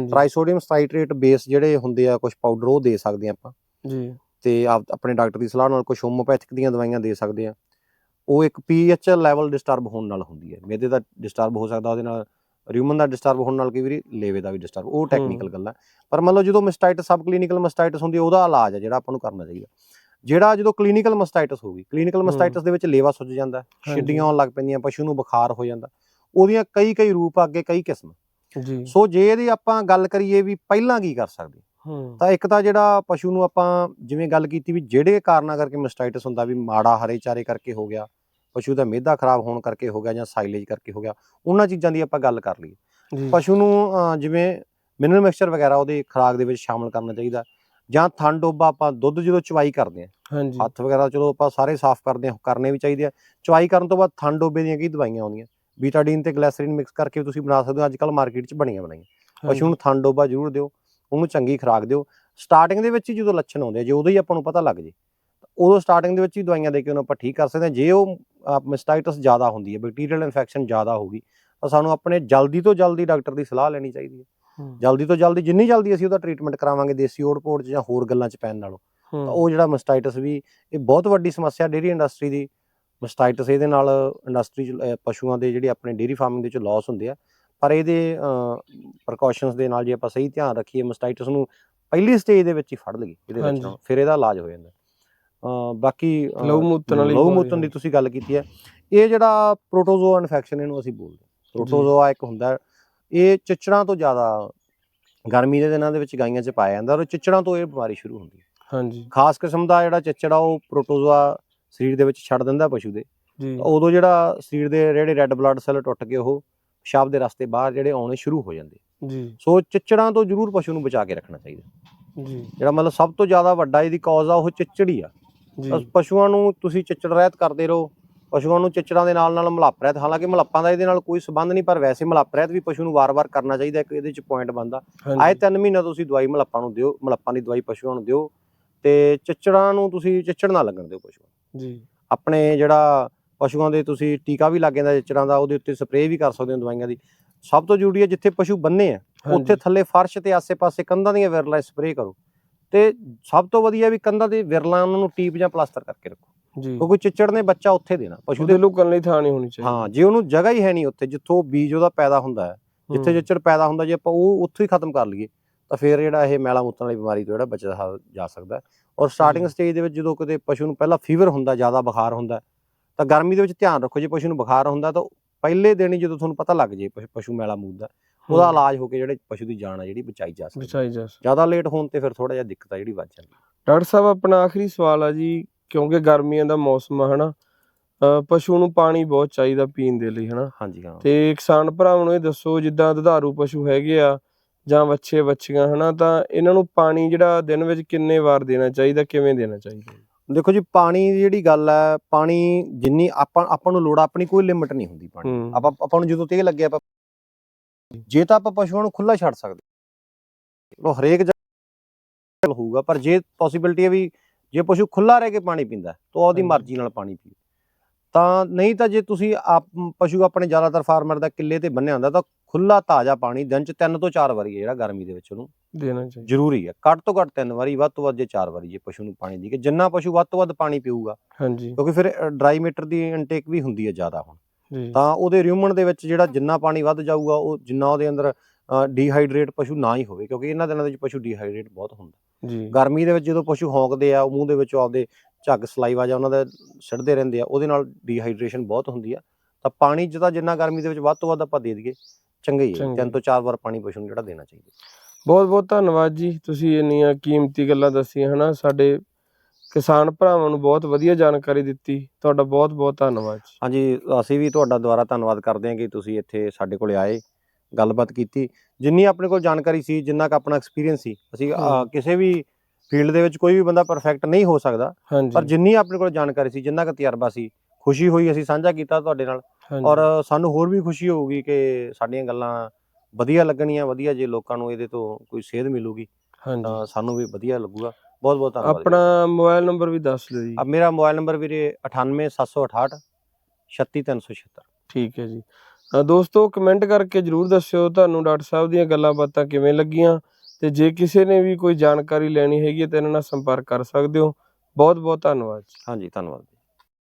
Speaker 2: ਟ੍ਰਾਈਸੋਡੀਅਮ ਸਟਾਈਟਰੇਟ ਬੇਸ ਜਿਹੜੇ ਹੁੰਦੇ ਆ ਕੁਝ ਪਾਊਡਰ ਉਹ ਦੇ ਸਕਦੇ ਆ ਆਪਾਂ।
Speaker 1: ਜੀ।
Speaker 2: ਤੇ ਆਪ ਆਪਣੇ ਡਾਕਟਰ ਦੀ ਸਲਾਹ ਨਾਲ ਕੁਝ ਹੋਮੋਪੈਥਿਕ ਦੀਆਂ ਦਵਾਈਆਂ ਦੇ ਸਕਦੇ ਆ ਉਹ ਇੱਕ ਪੀਐਚ ਲੈਵਲ ਡਿਸਟਰਬ ਹੋਣ ਨਾਲ ਹੁੰਦੀ ਹੈ। ਮੇਦੇ ਦਾ ਡਿਸਟਰਬ ਹੋ ਸਕਦਾ ਉਹਦੇ ਨਾਲ ਰਿਊਮਨ ਦਾ ਡਿਸਟਰਬ ਹੋਣ ਨਾਲ ਕਈ ਵਾਰੀ? ਲੇਵੇ ਦਾ ਵੀ ਡਿਸਟਰਬ ਉਹ ਟੈਕਨੀਕਲ ਗੱਲਾਂ ਪਰ ਮੰਨ ਲਓ ਜਦੋਂ ਮਸਟਾਈਟਸ ਸਬ ਕਲੀਨਿਕਲ ਮਸਟਾਈਟਸ ਹੁੰਦੀ ਹੈ ਉਹਦਾ ਇਲਾਜ ਹੈ ਜਿਹੜਾ ਆਪਾਂ ਨੂੰ ਕਰਨਾ ਚਾਹੀਦਾ। ਜਿਹੜਾ ਜਦੋਂ ਕਲੀਨਿਕਲ ਮਸਟਾਈਟਸ ਹੋਊਗੀ ਕਲੀਨਿਕਲ
Speaker 1: ਹੂੰ।
Speaker 2: ਮਸਟਾਈਟਸ ਦੇ ਵਿੱਚ ਲੇਵਾ ਸੁੱਜ ਜਾਂਦਾ ਹੈ। ਛਿੱਡੀਆਂ ਆਉਣ ਲੱਗ ਪੈਂਦੀਆਂ ਪਸ਼ੂ ਨੂੰ ਬੁਖਾਰ ਹੋ ਜਾਂਦਾ। ਉਹਦੀਆਂ ਕਈ ਕਈ ਰੂਪ ਆ ਅੱਗੇ ਕਈ ਕਿਸਮ।
Speaker 1: ਜੀ।
Speaker 2: ਸੋ ਜੇ ਇਹਦੀ ਆਪਾਂ ਗੱਲ ਕਰੀਏ ਵੀ ਪਹਿਲਾਂ ਕੀ ਕਰ ਸਕਦੇ?
Speaker 1: ਹੂੰ।
Speaker 2: ਤਾਂ ਇੱਕ ਤਾਂ ਜਿਹੜਾ ਪਸ਼ੂ ਨੂੰ ਆਪਾਂ ਜਿਵੇਂ ਗੱਲ ਕੀਤੀ ਵੀ ਜਿਹੜੇ ਕਾਰਨਾਂ ਕਰਕੇ ਮਸਟਾਈਟਸ ਹੁੰਦਾ ਵੀ ਮਾੜਾ ਹਰੇ ਚਾਰੇ ਕਰਕੇ ਹੋ ਗਿਆ ਪਸ਼ੂ ਦਾ ਮਿਹਦਾ ਖਰਾਬ ਹੋਣ ਕਰਕੇ ਹੋ ਗਿਆ ਜਾਂ ਸਾਈਲੇਜ ਕਰਕੇ ਹੋ ਗਿਆ ਉਹਨਾਂ ਚੀਜ਼ਾਂ ਦੀ ਆਪਾਂ ਗੱਲ ਕਰ ਲਈਏ। ਪਸ਼ੂ ਨੂੰ ਜਿਵੇਂ ਮਿਨਰਲ ਮਿਕਸਚਰ ਵਗੈਰਾ ਉਹਦੇ ਖੁਰਾਕ ਦੇ ਵਿੱਚ ਸ਼ਾਮਲ ਕਰਨਾ ਚਾਹੀਦਾ ਜਾਂ ਥਣ ਡੋਬਾ ਆਪਾਂ ਦੁੱਧ ਜਦੋਂ ਚਵਾਈ ਕਰਦੇ ਆ
Speaker 1: ਹਾਂਜੀ।
Speaker 2: ਹੱਥ ਵਗੈਰਾ ਚਲੋ ਆਪਾਂ ਸਾਰੇ ਸਾਫ਼ ਕਰਦੇ ਆ ਕਰਨੇ ਵੀ ਚਾਹੀਦੇ ਆ। ਚਵਾਈ ਕਰਨ ਤੋਂ ਬਾਅਦ ਥਣ ਡੋਬੇ ਦੀਆਂ ਕੀ ਦਵਾਈਆਂ ਆਉਂਦੀਆਂ? ਬੀਟਾਡੀਨ ਤੇ ਗਲੈਸਰੀਨ ਮਿਕਸ ਕਰਕੇ ਵੀ ਤੁਸੀਂ ਬਣਾ ਸਕਦੇ ਹੋ ਅੱਜ ਕੱਲ ਮਾਰਕੀਟ 'ਚ ਬਣੀਆਂ ਬਣਾਈਆਂ। ਪਸ਼ੂ ਨੂੰ ਥਣ ਡੋਬਾ ਜ਼ਰੂਰ ਦਿਓ ਉਹਨੂੰ ਚੰਗੀ ਖੁਰਾਕ ਦਿਓ। ਸਟਾਰਟਿੰਗ ਦੇ ਵਿੱਚ ਹੀ ਜਦੋਂ ਲੱਛਣ ਆਉਂਦੇ ਆ ਜੇ ਉਦੋਂ ਹੀ ਆਪਾਂ ਨੂੰ ਪਤਾ ਲੱਗ ਜੇ ਉਦੋਂ ਸਟਾਰਟਿੰਗ ਦੇ ਵਿੱਚ ਹੀ ਦਵਾਈਆਂ ਦੇ ਕੇ ਉਹਨੂੰ ਆਪਾਂ ਠੀਕ ਕਰ ਸਕਦੇ ਹਾਂ। ਜੇ ਉਹ ਮਸਟਾਈਟਸ ਜ਼ਿਆਦਾ ਹੁੰਦੀ ਹੈ ਬੈਕਟੀਰੀਅਲ ਇਨਫੈਕਸ਼ਨ ਜ਼ਿਆਦਾ ਹੋਊਗੀ ਤਾਂ ਸਾਨੂੰ ਆਪਣੇ ਜਲਦੀ ਤੋਂ ਜਲਦੀ ਡਾਕਟਰ ਦੀ ਸਲਾਹ ਲੈਣੀ ਚਾਹੀਦੀ ਹੈ। ਜਲਦੀ ਤੋਂ ਜਲਦੀ ਜਿੰਨੀ ਜਲਦੀ ਅਸੀਂ ਉਹਦਾ ਟ੍ਰੀਟਮੈਂਟ ਕਰਾਵਾਂਗੇ ਦੇਸੀ ਓੜਪੋੜ 'ਚ ਜਾਂ ਹੋਰ ਗੱਲਾਂ 'ਚ ਪੈਣ ਨਾਲੋਂ ਤਾਂ ਉਹ ਜਿਹੜਾ ਮਸਟਾਈਟਸ ਵੀ ਇਹ ਬਹੁਤ ਵੱਡੀ ਸਮੱਸਿਆ ਡੇਰੀ ਇੰਡਸਟਰੀ ਦੀ ਮਸਟਾਈਟਸ ਇਹਦੇ ਨਾਲ ਇੰਡਸਟਰੀ 'ਚ ਪਸ਼ੂਆਂ ਦੇ ਜਿਹੜੇ ਆਪਣੇ ਡੇਰੀ ਫਾਰਮਿੰਗ ਦੇ ਵਿੱਚ ਲਾਸ ਹੁੰਦੇ ਆ ਪਰ ਇਹਦੇ ਪ੍ਰੀਕਾਸ਼ਨਸ ਦੇ ਨਾਲ ਜੇ ਆਪਾਂ ਸਹੀ ਧਿਆਨ ਰੱਖੀਏ ਮਸਟਾਈਟਸ ਨੂੰ ਪਹਿਲੀ ਸਟੇਜ ਦੇ ਵਿੱਚ ਹੀ ਫੜ ਲਈਏ ਇਹਦੇ ਵਿੱਚ। ਫਿਰ ਇਹਦਾ ਇਲਾਜ ਹੋ ਜਾਂਦਾ। ਬਾਕੀ ਅਹ,
Speaker 1: ਲਹੂ ਮੂਤਣ ਵਾਲੀ
Speaker 2: ਲਹੂ
Speaker 1: ਬਿਮਾਰੀ
Speaker 2: ਮੂਤਣ ਦੀ ਤੁਸੀਂ ਗੱਲ ਕੀਤੀ ਹੈ। ਇਹ ਜਿਹੜਾ ਪ੍ਰੋਟੋਜ਼ੋਆ ਇਨਫੈਕਸ਼ਨ ਇਹਨੂੰ ਅਸੀਂ ਬੋਲਦੇ ਹਾਂ। ਪ੍ਰੋਟੋਜ਼ੋਆ ਇੱਕ ਹੁੰਦਾ ਇਹ ਚਿੱਚੜਾਂ ਤੋਂ ਜ਼ਿਆਦਾ ਗਰਮੀ ਦੇ ਦਿਨਾਂ ਦੇ ਵਿੱਚ ਗਾਈਆਂ 'ਚ ਪਾਇਆ ਜਾਂਦਾ ਔਰ ਚਿੱਚੜਾਂ ਤੋਂ ਇਹ ਬਿਮਾਰੀ ਸ਼ੁਰੂ ਹੁੰਦੀ ਹੈ।
Speaker 1: ਹਾਂਜੀ।
Speaker 2: ਖਾਸ ਕਿਸਮ ਦਾ ਜਿਹੜਾ ਚਿੱਚੜ ਉਹ ਪ੍ਰੋਟੋਜ਼ੋਆ ਸਰੀਰ ਦੇ ਵਿੱਚ ਛੱਡ ਦਿੰਦਾ ਪਸ਼ੂ ਦੇ। ਉਦੋਂ ਜਿਹੜਾ ਸਰੀਰ ਦੇ ਜਿਹੜੇ ਰੈੱਡ ਬਲੱਡ ਸੈੱਲ ਟੁੱਟ ਕੇ ਉਹ ਪਿਸ਼ਾਬ ਦੇ ਰਸਤੇ ਬਾਹਰ ਜਿਹੜੇ ਆਉਣੇ ਸ਼ੁਰੂ ਹੋ ਜਾਂਦੇ।
Speaker 1: ਜੀ।
Speaker 2: ਸੋ ਚਿੱਚੜਾਂ ਤੋਂ ਜ਼ਰੂਰ ਪਸ਼ੂ ਨੂੰ ਬਚਾ ਕੇ ਰੱਖਣਾ ਚਾਹੀਦਾ।
Speaker 1: ਜੀ।
Speaker 2: ਜਿਹੜਾ ਮਤਲਬ ਸਭ ਤੋਂ ਜ਼ਿਆਦਾ ਵੱਡਾ ਇਹਦੀ ਕੌਜ਼ ਆ ਉਹ ਚਿੱਚੜ ਆ। ਪਸ਼ੂਆਂ ਨੂੰ ਤੁਸੀਂ ਚਿੱਚੜ ਰਹਿਤ ਕਰਦੇ ਰਹੋ। ਪਸ਼ੂਆਂ ਨੂੰ ਚਿੱਚੜਾਂ ਦੇ ਨਾਲ ਨਾਲ ਮਲੱਪ ਰਹਿਤ ਹਾਲਾਂਕਿ ਮਲੱਪਾਂ ਦਾ ਇਹਦੇ ਨਾਲ ਕੋਈ ਸਬੰਧ ਨਹੀਂ ਪਰ ਵੈਸੇ ਮਲੱਪ ਰਹਿਤ ਵੀ ਪਸ਼ੂ ਨੂੰ ਵਾਰ-ਵਾਰ ਕਰਨਾ ਚਾਹੀਦਾ ਇੱਕ ਇਹਦੇ ਚ ਪੁਆਇੰਟ ਬਣਦਾ। ਆਏ ਤਿੰਨ ਮਹੀਨਾ ਤੁਸੀਂ ਦਵਾਈ ਮਲੱਪਾਂ ਨੂੰ ਦਿਓ ਮਲੱਪਾਂ ਦੀ ਦਵਾਈ ਪਸ਼ੂਆਂ ਨੂੰ ਦਿਓ ਤੇ ਚਿੱਚੜਾਂ ਨੂੰ ਤੁਸੀਂ ਚਿੱਚੜ ਨਾ ਲੱਗਣ ਦਿਓ ਪਸ਼ੂਆਂ ਨੂੰ।
Speaker 1: ਜੀ।
Speaker 2: ਆਪਣੇ ਜਿਹੜਾ ਪਸ਼ੂਆਂ ਦੇ ਤੁਸੀਂ ਟੀਕਾ ਵੀ ਲੱਗ ਜਾਂਦਾ ਚਿੱਚੜਾਂ ਦਾ ਉਹਦੇ ਉੱਤੇ ਸਪਰੇਅ ਵੀ ਕਰ ਸਕਦੇ ਹੋ ਦਵਾਈਆਂ ਦੀ। ਸਭ ਤੋਂ ਜ਼ਰੂਰੀ ਹੈ ਜਿੱਥੇ ਪਸ਼ੂ ਬੰਨੇ ਆ ਉੱਥੇ ਥੱਲੇ ਫਰਸ਼ ਤੇ ਆਸੇ-ਪਾਸੇ ਕੰਧਾਂ ਦੀਆਂ ਵਿਰਲਾਂ ਸਪਰੇਅ ਕਰੋ। ਤੇ ਸਭ ਤੋਂ ਵਧੀਆ ਵੀ ਕੰਧਾਂ ਦੇ ਵਿਰਲਾਂ ਉਹਨਾਂ ਨੂੰ ਟੀਪ ਜਾਂ ਪਲਾਸਟਰ ਕਰਕੇ ਰੱਖੋ
Speaker 1: ਜੀ
Speaker 2: ਕਿਉਂਕਿ ਚਿੱਚੜ ਨੇ ਬੱਚਾ ਉੱਥੇ ਦੇਣਾ ਪਸ਼ੂ ਦੇ
Speaker 1: ਲੁਕਣ ਲਈ ਥਾਂ ਨਹੀਂ ਹੋਣੀ ਚਾਹੀਦੀ
Speaker 2: ਹਾਂ ਜੇ ਉਹਨੂੰ ਜਗ੍ਹਾ ਹੀ ਹੈ ਨਹੀਂ ਉੱਥੇ ਜਿੱਥੋਂ ਬੀਜ ਉਹਦਾ ਪੈਦਾ ਹੁੰਦਾ ਹੈ ਜਿੱਥੇ ਚਿੱਚੜ ਪੈਦਾ ਹੁੰਦਾ ਜੇ ਆਪਾਂ ਉਹ ਉੱਥੋਂ ਹੀ ਖਤਮ ਕਰ ਲਈਏ ਤਾਂ ਫਿਰ ਜਿਹੜਾ ਇਹ ਮੈਲਾ ਮੂਤਣ ਵਾਲੀ ਬਿਮਾਰੀ ਤੋਂ ਜਿਹੜਾ ਬਚਿਆ ਜਾ- ਸਕਦਾ। ਔਰ ਸਟਾਰਟਿੰਗ। ਸਟੇਜ ਦੇ ਵਿੱਚ ਜਦੋਂ ਕਿਤੇ ਪਸ਼ੂ ਨੂੰ ਪਹਿਲਾਂ ਫੀਵਰ ਹੁੰਦਾ ਜ਼ਿਆਦਾ ਬੁਖਾਰ ਹੁੰਦਾ ਤਾਂ ਗਰਮੀ ਦੇ ਵਿੱਚ ਧਿਆਨ ਰੱਖੋ ਜੇ ਪਸ਼ੂ ਨੂੰ ਬੁਖਾਰ ਹੁੰਦਾ ਤਾਂ ਪਹਿਲੇ ਦਿਨ ਹੀ ਜਦੋਂ ਤੁਹਾਨੂੰ ਪਤਾ ਲੱਗ ਜੇ ਪਸ਼ੂ- ਮੈਲਾ ਮੂਦਦਾ ਉਹਦਾ ਇਲਾਜ ਹੋ ਕੇ ਜਿਹੜੇ ਪਸ਼ੂ ਦੀ ਜਾਨ ਆ ਜਿਹੜੀ ਬਚਾਈ ਜਾ ਸਕਦੀ।
Speaker 1: ਬਚਾਈ ਜਾ ਸਕਦੀ।
Speaker 2: ਜ਼ਿਆਦਾ ਲੇਟ ਹੋਣ ਤੇ ਫਿਰ ਥੋੜਾ ਜਿਹਾ ਦਿੱਕਤ ਆ ਜਿਹੜੀ ਵੱਧ ਜਾਂਦੀ।
Speaker 1: ਡਾਕਟਰ ਸਾਹਿਬ ਆਪਣਾ ਆਖਰੀ ਸਵਾਲ ਆ ਜੀ ਕਿਉਂਕਿ ਗਰਮੀਆਂ ਦਾ ਮੌਸਮ ਆ ਹਨਾ? ਪਸ਼ੂ ਨੂੰ ਪਾਣੀ ਬਹੁਤ ਚਾਹੀਦਾ ਪੀਣ ਦੇ ਲਈ ਹਨਾ?
Speaker 2: ਹਾਂਜੀ ਹਾਂ।
Speaker 1: ਤੇ ਕਿਸਾਨ ਭਰਾਵਾਂ ਨੂੰ ਇਹ ਦੱਸੋ ਜਿੱਦਾਂ ਦੁਧਾਰੂ ਪਸ਼ੂ ਹੈਗੇ ਆ ਜਾਂ ਵੱਛੇ ਵੱਛੀਆਂ ਹਨਾ ਤਾਂ ਇਹਨਾਂ ਨੂੰ ਪਾਣੀ ਜਿਹੜਾ ਦਿਨ ਵਿੱਚ ਕਿੰਨੇ ਵਾਰ ਦੇਣਾ ਚਾਹੀਦਾ ਕਿਵੇਂ ਦੇਣਾ ਚਾਹੀਦਾ?
Speaker 2: ਦੇਖੋ ਜੀ ਪਾਣੀ ਦੀ ਜਿਹੜੀ ਗੱਲ ਹੈ ਪਾਣੀ ਜਿੰਨੀ ਆਪਾਂ ਆਪਾਂ ਨੂੰ ਲੋੜ ਆਪਣੀ ਕੋਈ ਲਿਮਿਟ ਨਹੀਂ ਹੁੰਦੀ ਪਾਣੀ ਆਪਾਂ ਆਪਾਂ ਨੂੰ ਜਦੋਂ ਤੇ ਲੱਗਿਆ ਆਪਾਂ ਜੇ ਤਾਂ ਆਪਾਂ ਪਸ਼ੂਆਂ ਨੂੰ ਖੁੱਲਾ ਛੱਡ ਸਕਦੇ ਚਲੋ ਹਰੇਕ ਜਗ੍ਹਾ ਹੋਊਗਾ ਪਰ ਜੇ ਪੋਸਿਬਿਲਿਟੀ ਹੈ ਵੀ ਜੇ ਪਸ਼ੂ ਖੁੱਲਾ ਰਹਿ ਕੇ ਪਾਣੀ ਪੀਂਦਾ ਤਾਂ ਉਹਦੀ। ਮਰਜ਼ੀ ਨਾਲ ਪਾਣੀ ਪੀਓ। ਤਾਂ ਨਹੀਂ ਤਾਂ ਜੇ ਤੁਸੀਂ ਆਪ ਪਸ਼ੂ ਆਪਣੇ ਜ਼ਿਆਦਾਤਰ ਫਾਰਮਰ ਦਾ ਕਿੱਲੇ ਤੇ ਬੰਨਿਆ ਹੁੰਦਾ ਤਾਂ ਖੁੱਲਾ ਤਾਜ਼ਾ ਪਾਣੀ ਦਿਨ ਚ ਤਿੰਨ ਤੋਂ ਚਾਰ ਵਾਰੀ ਹੈ ਜਿਹੜਾ ਗਰਮੀ ਦੇ ਵਿੱਚ ਉਹਨੂੰ
Speaker 1: ਦੇਣਾ ਚਾਹੀਦਾ।
Speaker 2: ਜ਼ਰੂਰੀ ਹੈ। ਘੱਟ ਤੋਂ ਘੱਟ ਤਿੰਨ ਵਾਰੀ ਵੱਧ ਤੋਂ ਵੱਧ ਜੇ ਚਾਰ ਵਾਰੀ ਜੇ ਪਸ਼ੂ ਨੂੰ ਪਾਣੀ ਦੀ ਕਿ ਜਿੰਨਾ ਪਸ਼ੂ ਵੱਧ ਤੋਂ ਵੱਧ ਪਾਣੀ ਪੀਊਗਾ।
Speaker 1: ਹਾਂਜੀ।
Speaker 2: ਕਿਉਂਕਿ ਫਿਰ ਡਰਾਈ ਮੀਟਰ ਦੀ ਇਨਟੇਕ ਵੀ ਹੁੰਦੀ ਹੈ ਜ਼ਿਆਦਾ ਹੁਣ। ਤਾਂ ਉਹਦੇ ਰਿਊਮਨ ਦੇ ਵਿੱਚ ਜਿਹੜਾ ਜਿੰਨਾ ਪਾਣੀ ਵੱਧ ਜਾਊਗਾ ਉਹ ਜਿੰਨਾ ਉਹਦੇ ਅੰਦਰ ਡੀਹਾਈਡਰੇਟ ਪਸ਼ੂ ਨਾ ਹੀ ਹੋਵੇ ਕਿਉਂਕਿ ਇਹਨਾਂ ਦਿਨਾਂ ਦੇ ਵਿੱਚ ਪਸ਼ੂ ਡੀਹਾਈਡਰੇਟ ਬਹੁਤ ਹੁੰਦਾ।
Speaker 1: ਜੀ।
Speaker 2: ਗਰਮੀ ਦੇ ਵਿੱਚ ਜਦੋਂ ਪਸ਼ੂ ਹੌਂਕਦੇ ਆ ਉਹ ਮੂੰਹ ਦੇ ਵਿੱਚੋਂ ਆਪਦੇ ਝੱਗ ਸਲਾਈਵਾ ਜਾਂ ਉਹਨਾਂ ਦੇ ਸਿੱਟਦੇ ਰਹਿੰਦੇ ਆ ਉਹਦੇ ਨਾਲ ਡੀਹਾਈਡਰੇਸ਼ਨ ਬਹੁਤ ਹੁੰਦੀ ਆ। ਤਾਂ ਪਾਣੀ ਜਿਹਦਾ ਜਿੰਨਾ ਗਰਮੀ ਦੇ ਵਿੱਚ ਵੱਧ ਤੋਂ ਵੱਧ ਆਪਾਂ ਦੇ ਦਈਏ ਚੰਗਾ ਹੀ ਹੈ। ਤਿੰਨ ਤੋਂ ਚਾਰ ਵਾਰ ਪਾਣੀ ਪਸ਼ੂ ਨੂੰ ਜਿਹੜਾ ਦੇਣਾ ਚਾਹੀਦਾ।
Speaker 1: ਬਹੁਤ ਬਹੁਤ ਧੰਨਵਾਦ ਜੀ ਤੁਸੀਂ ਇੰਨੀਆਂ ਕੀਮਤੀ ਗੱਲਾਂ ਦੱਸੀਆਂ ਹਨਾ? ਸਾਡੇ ਕਿਸਾਨ ਭਰਾਵਾਂ ਨੂੰ ਬਹੁਤ ਵਧੀਆ ਜਾਣਕਾਰੀ ਦਿੱਤੀ। ਤੁਹਾਡਾ ਬਹੁਤ ਬਹੁਤ ਧੰਨਵਾਦ
Speaker 2: ਹਾਂਜੀ ਅਸੀਂ ਵੀ ਤੁਹਾਡਾ ਦੁਆਰਾ ਧੰਨਵਾਦ ਕਰਦੇ ਹਾਂ ਕਿ ਤੁਸੀਂ ਇੱਥੇ ਸਾਡੇ ਕੋਲੇ ਆਏ ਗੱਲਬਾਤ ਕੀਤੀ। ਜਿੰਨੀ ਆਪਣੇ ਕੋਲ ਜਾਣਕਾਰੀ ਸੀ ਜਿੰਨਾ ਕੁ ਆਪਣਾ ਐਕਸਪੀਰੀਅੰਸ ਸੀ ਅਸੀਂ। ਕਿਸੇ ਵੀ ਫੀਲਡ ਦੇ ਵਿੱਚ ਕੋਈ ਵੀ ਬੰਦਾ ਪਰਫੈਕਟ ਨਹੀਂ ਹੋ ਸਕਦਾ ਪਰ ਜਿੰਨੀ ਆਪਣੇ ਕੋਲ ਜਾਣਕਾਰੀ ਸੀ ਜਿੰਨਾ ਕੁ ਤਜਰਬਾ ਸੀ ਖੁਸ਼ੀ ਹੋਈ ਅਸੀਂ ਸਾਂਝਾ ਕੀਤਾ ਤੁਹਾਡੇ ਨਾਲ। ਔਰ ਸਾਨੂੰ ਹੋਰ ਵੀ ਖੁਸ਼ੀ ਹੋਊਗੀ ਕਿ ਸਾਡੀਆਂ ਗੱਲਾਂ ਵਧੀਆ ਲੱਗਣੀਆਂ ਵਧੀਆ ਜੇ ਲੋਕਾਂ ਨੂੰ ਇਹਦੇ ਤੋਂ ਕੋਈ ਸੇਧ ਮਿਲੂਗੀ ਤਾਂ ਸਾਨੂੰ ਵੀ ਵਧੀਆ ਲੱਗੂਗਾ। ਬਹੁਤ ਬਹੁਤ ਧੰਨਵਾਦ।
Speaker 1: ਆਪਣਾ ਮੋਬਾਈਲ ਨੰਬਰ ਵੀ ਦੱਸ ਦਿਓ ਜੀ।
Speaker 2: ਮੇਰਾ ਮੋਬਾਈਲ ਨੰਬਰ ਵੀਰੇ 98768 36376
Speaker 1: ਠੀਕ ਹੈ ਜੀ। ਦੋਸਤੋ ਕਮੈਂਟ ਕਰਕੇ ਜਰੂਰ ਦੱਸਿਓ ਤੁਹਾਨੂੰ ਡਾਕਟਰ ਸਾਹਿਬ ਦੀਆਂ ਗੱਲਾਂ ਬਾਤਾਂ ਕਿਵੇਂ ਲੱਗੀਆਂ ਤੇ ਜੇ ਕਿਸੇ ਨੇ ਵੀ ਕੋਈ ਜਾਣਕਾਰੀ ਲੈਣੀ ਹੈਗੀ ਤਾਂ ਇਹਨਾਂ ਨਾਲ ਸੰਪਰਕ ਕਰ ਸਕਦੇ ਹੋ। ਬਹੁਤ ਬਹੁਤ ਧੰਨਵਾਦ
Speaker 2: ਹਾਂਜੀ ਧੰਨਵਾਦ